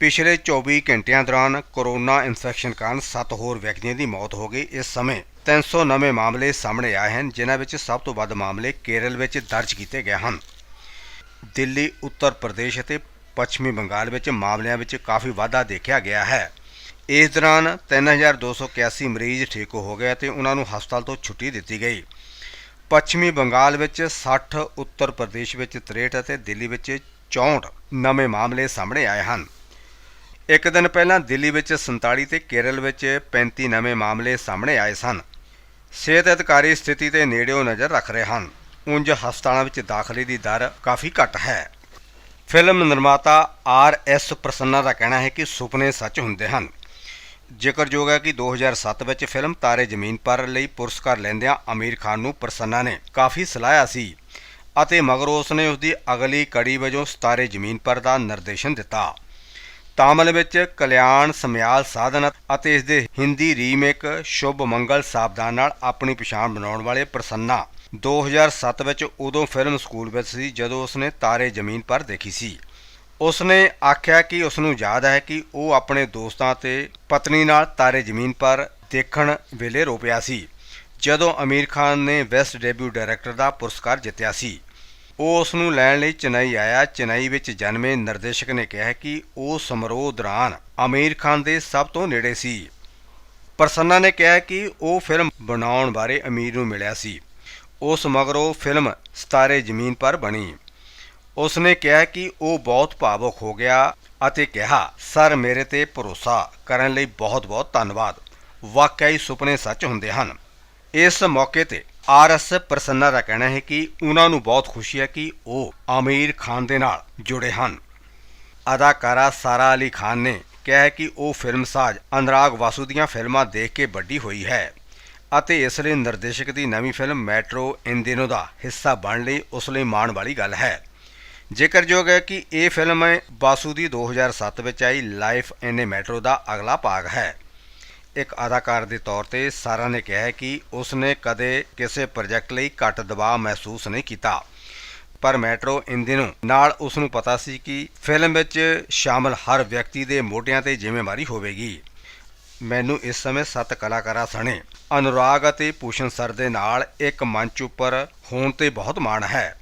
ਪਿਛਲੇ 24 ਘੰਟਿਆਂ ਦੌਰਾਨ ਕੋਰੋਨਾ ਇਨਫੈਕਸ਼ਨ ਕਾਰਨ 7 ਹੋਰ ਵਿਅਕਤੀਆਂ ਦੀ ਮੌਤ ਹੋ ਗਈ। ਇਸ ਸਮੇਂ 300 ਨਵੇਂ ਮਾਮਲੇ ਸਾਹਮਣੇ ਆਏ ਹਨ, ਜਿਨ੍ਹਾਂ ਵਿੱਚ ਸਭ ਤੋਂ ਵੱਧ ਮਾਮਲੇ ਕੇਰਲ ਵਿੱਚ ਦਰਜ ਕੀਤੇ ਗਏ ਹਨ। ਦਿੱਲੀ, ਉੱਤਰ ਪ੍ਰਦੇਸ਼ ਅਤੇ ਪੱਛਮੀ ਬੰਗਾਲ ਵਿੱਚ ਮਾਮਲਿਆਂ ਵਿੱਚ ਕਾਫੀ ਵਾਧਾ ਦੇਖਿਆ ਗਿਆ ਹੈ। ਇਸ ਦੌਰਾਨ 3281 ਮਰੀਜ਼ ਠੀਕ ਹੋ ਗਏ ਅਤੇ ਉਹਨਾਂ ਨੂੰ ਹਸਪਤਾਲ ਤੋਂ ਛੁੱਟੀ ਦਿੱਤੀ ਗਈ। ਪੱਛਮੀ ਬੰਗਾਲ ਵਿੱਚ 60 ਉੱਤਰ ਪ੍ਰਦੇਸ਼ ਵਿੱਚ 63 ਅਤੇ ਦਿੱਲੀ ਵਿੱਚ 64 ਨਵੇਂ ਮਾਮਲੇ ਸਾਹਮਣੇ ਆਏ ਹਨ। ਇੱਕ ਦਿਨ ਪਹਿਲਾਂ ਦਿੱਲੀ ਵਿੱਚ 47 ਤੇ ਕੇਰਲ ਵਿੱਚ 35 ਨਵੇਂ ਮਾਮਲੇ ਸਾਹਮਣੇ ਆਏ ਸਨ। ਸਿਹਤ ਅਧਿਕਾਰੀ ਸਥਿਤੀ ਤੇ ਨੇੜਿਓਂ ਨਜ਼ਰ ਰੱਖ ਰਹੇ ਹਨ। ਉਂਝ ਹਸਪਤਾਲਾਂ ਵਿੱਚ ਦਾਖਲੇ ਦੀ ਦਰ ਕਾਫੀ ਘੱਟ ਹੈ। ਫਿਲਮ ਨਿਰਮਾਤਾ ਆਰ ਐਸ ਪ੍ਰਸੰਨਾ ਦਾ ਕਹਿਣਾ ਹੈ ਕਿ ਸੁਪਨੇ ਸੱਚ ਹੁੰਦੇ ਹਨ। ਜ਼ਿਕਰਯੋਗ ਹੈ ਕਿ 2007 ਵਿੱਚ ਫਿਲਮ ਤਾਰੇ ਜ਼ਮੀਨ ਪਰ ਲਈ ਪੁਰਸਕਾਰ ਲੈਂਦਿਆਂ ਆਮੀਰ ਖਾਨ ਨੂੰ ਪ੍ਰਸੰਨਾ ਨੇ ਕਾਫੀ ਸਲਾਹਿਆ ਸੀ ਅਤੇ ਮਗਰੋਂ ਉਸ ਨੇ ਉਸ ਦੀ ਅਗਲੀ ਕੜੀ ਵਜੋਂ ਸਤਾਰੇ ਜ਼ਮੀਨ ਪਰ ਦਾ ਨਿਰਦੇਸ਼ਨ ਦਿੱਤਾ। ਤਾਮਿਲ ਵਿੱਚ ਕਲਿਆਣ ਸਮਿਆਲ ਸਾਧਨ ਅਤੇ ਇਸ ਦੇ ਹਿੰਦੀ ਰੀਮੇਕ ਸ਼ੁਭ ਮੰਗਲ ਸਾਵਧਾਨ ਨਾਲ ਆਪਣੀ ਪਛਾਣ ਬਣਾਉਣ ਵਾਲੇ ਪ੍ਰਸੰਨਾ। 2007 ਵਿੱਚ ਉਦੋਂ ਫਿਲਮ ਸਕੂਲ ਵਿੱਚ ਸੀ ਜਦੋਂ ਉਸਨੇ ਤਾਰੇ ਜ਼ਮੀਨ ਪਰ ਦੇਖੀ ਸੀ। ਉਸਨੇ ਆਖਿਆ ਕਿ ਉਸ ਨੂੰ ਯਾਦ ਹੈ ਕਿ ਉਹ ਆਪਣੇ ਦੋਸਤਾਂ ਤੇ ਪਤਨੀ ਨਾਲ ਤਾਰੇ ਜ਼ਮੀਨ ਪਰ ਦੇਖਣ ਵੇਲੇ ਰੋ ਪਿਆ ਸੀ, ਜਦੋਂ ਅਮੀਰ ਖਾਨ ਨੇ ਬੈਸਟ ਡੈਬਿਊ ਡਾਇਰੈਕਟਰ ਦਾ ਪੁਰਸਕਾਰ ਜਿੱਤਿਆ ਸੀ। ਉਹ ਉਸ ਨੂੰ ਲੈਣ ਲਈ ਚੇਨਈ ਆਇਆ। ਚੇਨਈ ਵਿੱਚ ਜਨਮੇ ਨਿਰਦੇਸ਼ਕ ਨੇ ਕਿਹਾ ਕਿ ਉਹ ਸਮਾਰੋਹ ਦੌਰਾਨ ਅਮੀਰ ਖਾਨ ਦੇ ਸਭ ਤੋਂ ਨੇੜੇ ਸੀ। ਪ੍ਰਸੰਨਾ ਨੇ ਕਿਹਾ ਕਿ ਉਹ ਫਿਲਮ ਬਣਾਉਣ ਬਾਰੇ ਅਮੀਰ ਨੂੰ ਮਿਲਿਆ ਸੀ। ਉਸ ਮਗਰੋਂ ਫਿਲਮ ਸਤਾਰੇ ਜ਼ਮੀਨ ਪਰ ਬਣੀ। ਉਸ ਨੇ ਕਿਹਾ ਕਿ ਉਹ ਬਹੁਤ ਭਾਵੁਕ ਹੋ ਗਿਆ ਅਤੇ ਕਿਹਾ, ਸਰ, ਮੇਰੇ ਤੇ ਭਰੋਸਾ ਕਰਨ ਲਈ ਬਹੁਤ-ਬਹੁਤ ਧੰਨਵਾਦ। ਵਾਕਿਆ ਸੁਪਨੇ ਸੱਚ ਹੁੰਦੇ ਹਨ। ਇਸ ਮੌਕੇ ਤੇ ਆਰਐਸ ਪ੍ਰਸੰਨਾ ਦਾ ਕਹਿਣਾ ਹੈ ਕਿ ਉਹਨਾਂ ਨੂੰ ਬਹੁਤ ਖੁਸ਼ੀ ਹੈ ਕਿ ਉਹ ਆਮੀਰ ਖਾਨ ਦੇ ਨਾਲ ਜੁੜੇ ਹਨ। ਅਦਾਕਾਰਾ ਸਾਰਾ ਅਲੀ ਖਾਨ ਨੇ ਕਿਹਾ ਹੈ ਕਿ ਉਹ ਫਿਲਮ ਸਾਜ ਅਨੁਰਾਗ ਵਾਸੂ ਦੀਆਂ ਫਿਲਮਾਂ ਦੇਖ ਕੇ ਵੱਡੀ ਹੋਈ ਹੈ ਅਤੇ ਇਸ ਲਈ ਨਿਰਦੇਸ਼ਕ ਦੀ ਨਵੀਂ ਫਿਲਮ ਮੈਟਰੋ ਇਨ ਦਿਨੋ ਦਾ ਹਿੱਸਾ ਬਣਨ ਲਈ ਉਸ ਲਈ ਮਾਣ ਵਾਲੀ ਗੱਲ ਹੈ। ਜ਼ਿਕਰਯੋਗ ਹੈ ਕਿ ਇਹ ਫਿਲਮ ਬਾਸੂ ਦੀ 2007 ਵਿੱਚ ਆਈ ਲਾਈਫ ਇਨ ਏ ਮੈਟਰੋ ਦਾ ਅਗਲਾ ਭਾਗ ਹੈ। ਇੱਕ ਅਦਾਕਾਰ ਦੇ ਤੌਰ ਤੇ ਸਾਰਾ ਨੇ ਕਿਹਾ ਕਿ ਉਸ ਨੇ ਕਦੇ ਕਿਸੇ ਪ੍ਰੋਜੈਕਟ ਲਈ ਘੱਟ ਦਬਾਅ ਮਹਿਸੂਸ ਨਹੀਂ ਕੀਤਾ। ਪਰ ਮੈਟਰੋ ਇਨ ਦਿਨੋਂ ਨਾਲ ਉਸ ਨੂੰ ਪਤਾ ਸੀ ਕਿ ਫਿਲਮ ਵਿੱਚ ਸ਼ਾਮਲ ਹਰ ਵਿਅਕਤੀ ਦੇ ਮੋਢਿਆਂ ਤੇ ਜ਼ਿੰਮੇਵਾਰੀ ਹੋਵੇਗੀ। ਮੈਨੂੰ ਇਸ ਸਮੇਂ ਸੱਤ ਕਲਾਕਾਰਾਂ ਸਣੇ, ਅਨੁਰਾਗ ਅਤੇ ਪੂਸ਼ਨ ਸਰ ਦੇ ਨਾਲ ਇੱਕ ਮੰਚ ਉੱਪਰ ਹੋਣ ਤੇ ਬਹੁਤ ਮਾਣ ਹੈ।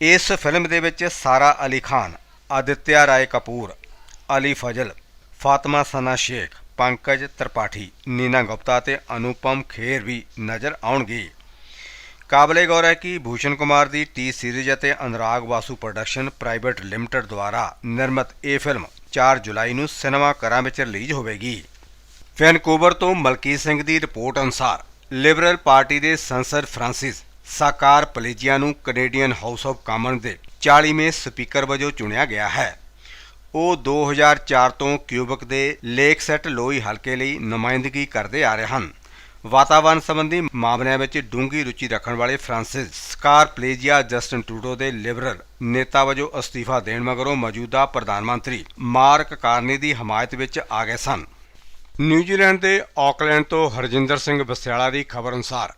ਇਸ ਫਿਲਮ ਦੇ ਵਿੱਚ ਸਾਰਾ ਅਲੀ ਖਾਨ, ਆਦਿਤਿਆ ਰਾਏ ਕਪੂਰ, ਅਲੀ ਫਜ਼ਲ, ਫਾਤਮਾ ਸਨਾ ਸ਼ੇਖ ਪੰਕਜ ਤ੍ਰਿਪਾਠੀ, ਨੀਨਾ ਗੁਪਤਾ ਤੇ ਅਨੁਪਮ ਖੇਰ ਵੀ ਨਜ਼ਰ ਆਉਣਗੇ। ਕਾਬਲੇ ਗੌਰ ਹੈ ਕਿ ਭੂਸ਼ਣ ਕੁਮਾਰ ਦੀ ਟੀ ਸੀਰੀਜ਼ ਅਤੇ Anurag Vasu production private limited ਦੁਆਰਾ ਨਿਰਮਿਤ ਇਹ ਫਿਲਮ 4 ਜੁਲਾਈ ਨੂੰ ਸਿਨੇਮਾ ਘਰਾਂ ਵਿੱਚ ਰਿਲੀਜ਼ ਹੋਵੇਗੀ। ਵੈਨਕੂਵਰ ਤੋਂ ਮਲਕੀਤ ਸਿੰਘ ਦੀ ਰਿਪੋਰਟ ਅਨੁਸਾਰ, ਲਿਬਰਲ ਪਾਰਟੀ ਦੇ ਸੰਸਦ ਫ੍ਰਾਂਸਿਸ ਸਾਕਾਰ ਪਲੇਜੀਆ ਨੂੰ ਕੈਨੇਡੀਅਨ ਹਾਊਸ ਆਫ ਕਾਮਨ ਦੇ 40ਵੇਂ ਸਪੀਕਰ ਵਜੋਂ ਚੁਣਿਆ ਗਿਆ ਹੈ। ਉਹ 2004 ਤੋਂ ਕਿਊਬਕ ਦੇ ਲੇਕ ਸੈਟ ਲੋਈ ਹਲਕੇ ਲਈ ਨੁਮਾਇੰਦਗੀ ਕਰਦੇ ਆ ਰਹੇ ਹਨ। ਵਾਤਾਵਰਣ ਸੰਬੰਧੀ ਮਾਮਲਿਆਂ ਵਿੱਚ ਡੂੰਘੀ ਰੁਚੀ ਰੱਖਣ ਵਾਲੇ Francis Scarpaleggia Justin Trudeau ਦੇ ਲਿਬਰਲ ਨੇਤਾ ਵਜੋਂ ਅਸਤੀਫਾ ਦੇਣ ਮਗਰੋਂ ਮੌਜੂਦਾ ਪ੍ਰਧਾਨ ਮੰਤਰੀ ਮਾਰਕ ਕਾਰਨੀ ਦੀ ਹਮਾਇਤ ਵਿੱਚ ਆ ਗਏ ਸਨ। ਨਿਊਜ਼ੀਲੈਂਡ ਦੇ ਆਕਲੈਂਡ ਤੋਂ ਹਰਜਿੰਦਰ ਸਿੰਘ ਬਸਿਆਲਾ ਦੀ ਖਬਰ ਅਨੁਸਾਰ,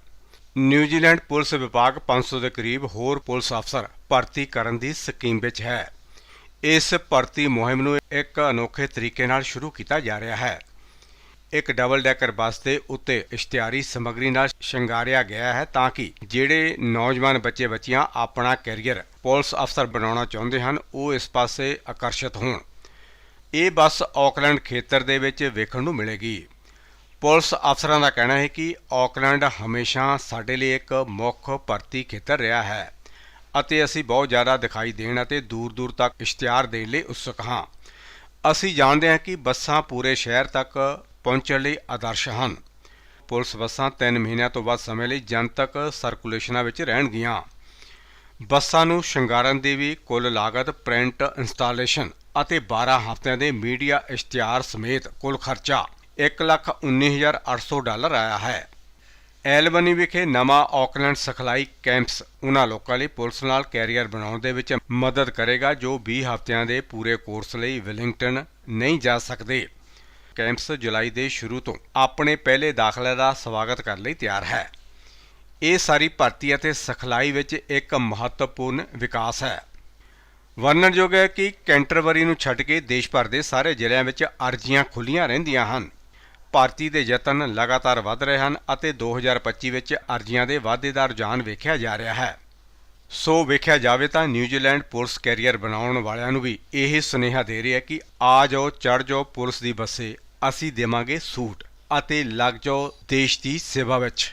ਨਿਊਜ਼ੀਲੈਂਡ ਪੁਲਿਸ ਵਿਭਾਗ 500 ਦੇ ਕਰੀਬ ਹੋਰ ਪੁਲਿਸ ਅਫਸਰ ਭਰਤੀ ਕਰਨ ਦੀ ਸਕੀਮ ਵਿੱਚ ਹੈ। ਇਸ ਭਰਤੀ ਮੁਹਿੰਮ ਨੂੰ ਇੱਕ ਅਨੋਖੇ ਤਰੀਕੇ ਨਾਲ ਸ਼ੁਰੂ ਕੀਤਾ ਜਾ ਰਿਹਾ ਹੈ। ਇੱਕ ਡਬਲ ਡੈਕਰ ਬੱਸ ਦੇ ਉੱਤੇ ਇਸ਼ਤਿਹਾਰੀ ਸਮੱਗਰੀ ਨਾਲ ਸ਼ਿੰਗਾਰਿਆ ਗਿਆ ਹੈ ਤਾਂ ਕਿ ਜਿਹੜੇ ਨੌਜਵਾਨ ਬੱਚੇ ਬੱਚੀਆਂ ਆਪਣਾ ਕੈਰੀਅਰ ਪੁਲਿਸ ਅਫਸਰ ਬਣਾਉਣਾ ਚਾਹੁੰਦੇ ਹਨ, ਉਹ ਇਸ ਪਾਸੇ ਆਕਰਸ਼ਿਤ ਹੋਣ। ਇਹ ਬੱਸ ਆਕਲੈਂਡ ਖੇਤਰ ਦੇ ਵਿੱਚ ਵੇਖਣ ਨੂੰ ਮਿਲੇਗੀ। ਪੁਲਿਸ ਅਫਸਰਾਂ ਦਾ ਕਹਿਣਾ ਹੈ ਕਿ ਆਕਲੈਂਡ ਹਮੇਸ਼ਾ ਸਾਡੇ ਲਈ ਇੱਕ ਮੁੱਖ ਭਰਤੀ ਖੇਤਰ ਰਿਹਾ ਹੈ। ਅਤੇ ਅਸੀਂ ਬਹੁਤ ਜ਼ਿਆਦਾ ਦਿਖਾਈ ਦੇਣ ਅਤੇ ਦੂਰ-ਦੂਰ ਤੱਕ ਇਸ਼ਤਿਹਾਰ ਦੇਣ ਲਈ ਉਤਸੁਕ ਹਾਂ। ਅਸੀਂ ਜਾਣਦੇ ਹਾਂ ਕਿ ਬੱਸਾਂ ਪੂਰੇ ਸ਼ਹਿਰ ਤੱਕ ਪਹੁੰਚਣ ਲਈ ਆਦਰਸ਼ ਹਨ। ਪੁਲਿਸ ਬੱਸਾਂ 3 ਮਹੀਨਿਆਂ ਤੋਂ ਵੱਧ ਸਮੇਂ ਲਈ ਜਨਤਕ ਸਰਕੂਲੇਸ਼ਨਾਂ ਵਿੱਚ ਰਹਿਣਗੀਆਂ। ਬੱਸਾਂ ਨੂੰ ਸ਼ਿੰਗਾਰਨ ਦੀ ਵੀ ਕੁੱਲ ਲਾਗਤ ਪ੍ਰਿੰਟ ਇੰਸਟਾਲੇਸ਼ਨ ਅਤੇ 12 ਹਫ਼ਤਿਆਂ ਦੇ ਮੀਡੀਆ ਇਸ਼ਤਿਹਾਰ ਸਮੇਤ ਕੁੱਲ ਖਰਚਾ 119800 ਡਾਲਰ ਆਇਆ ਹੈ। ਐਲਬਨੀ ਵਿਖੇ ਨਵਾਂ ਆਕਲੈਂਡ ਸਿਖਲਾਈ ਕੈਂਪਸ ਉਹਨਾਂ ਲੋਕਾਂ ਲਈ ਪੁਲਿਸ ਨਾਲ ਕੈਰੀਅਰ ਬਣਾਉਣ ਦੇ ਵਿੱਚ ਮਦਦ ਕਰੇਗਾ, ਜੋ 20 ਹਫ਼ਤਿਆਂ ਦੇ ਪੂਰੇ ਕੋਰਸ ਲਈ ਵਿਲਿੰਗਟਨ ਨਹੀਂ ਜਾ ਸਕਦੇ। ਕੈਂਪਸ ਜੁਲਾਈ ਦੇ ਸ਼ੁਰੂ ਤੋਂ ਆਪਣੇ ਪਹਿਲੇ ਦਾਖਲੇ ਦਾ ਸਵਾਗਤ ਕਰਨ ਲਈ ਤਿਆਰ ਹੈ। ਇਹ ਸਾਰੀ ਭਰਤੀ ਅਤੇ ਸਿਖਲਾਈ ਵਿੱਚ ਇੱਕ ਮਹੱਤਵਪੂਰਨ ਵਿਕਾਸ ਹੈ। ਵਰਣਨਯੋਗ ਹੈ ਕਿ ਕੈਂਟਰਬਰੀ ਨੂੰ ਛੱਡ ਕੇ ਦੇਸ਼ ਭਰ ਦੇ ਸਾਰੇ ਜ਼ਿਲ੍ਹਿਆਂ ਵਿੱਚ ਅਰਜ਼ੀਆਂ ਖੁੱਲੀਆਂ ਰਹਿੰਦੀਆਂ ਹਨ। ਭਾਰਤੀ ਦੇ ਯਤਨ ਲਗਾਤਾਰ ਵਧ ਰਹੇ ਹਨ ਅਤੇ 2025 ਵਿੱਚ ਅਰਜ਼ੀਆਂ ਦੇ ਵਾਧੇ ਦਾ ਰੁਝਾਨ ਵੇਖਿਆ ਜਾ ਰਿਹਾ ਹੈ। ਸੋ ਵੇਖਿਆ ਜਾਵੇ ਤਾਂ ਨਿਊਜ਼ੀਲੈਂਡ ਪੁਲਿਸ ਕੈਰੀਅਰ ਬਣਾਉਣ ਵਾਲਿਆਂ ਨੂੰ ਵੀ ਇਹ ਸੁਨੇਹਾ ਦੇ ਰਿਹਾ ਕਿ ਆ ਜਾਓ ਚੜ ਜਾਓ ਪੁਲਿਸ ਦੀ ਬੱਸੇ, ਅਸੀਂ ਦੇਵਾਂਗੇ ਸੂਟ ਅਤੇ ਲੱਗ ਜਾਓ ਦੇਸ਼ ਦੀ ਸੇਵਾ ਵਿੱਚ।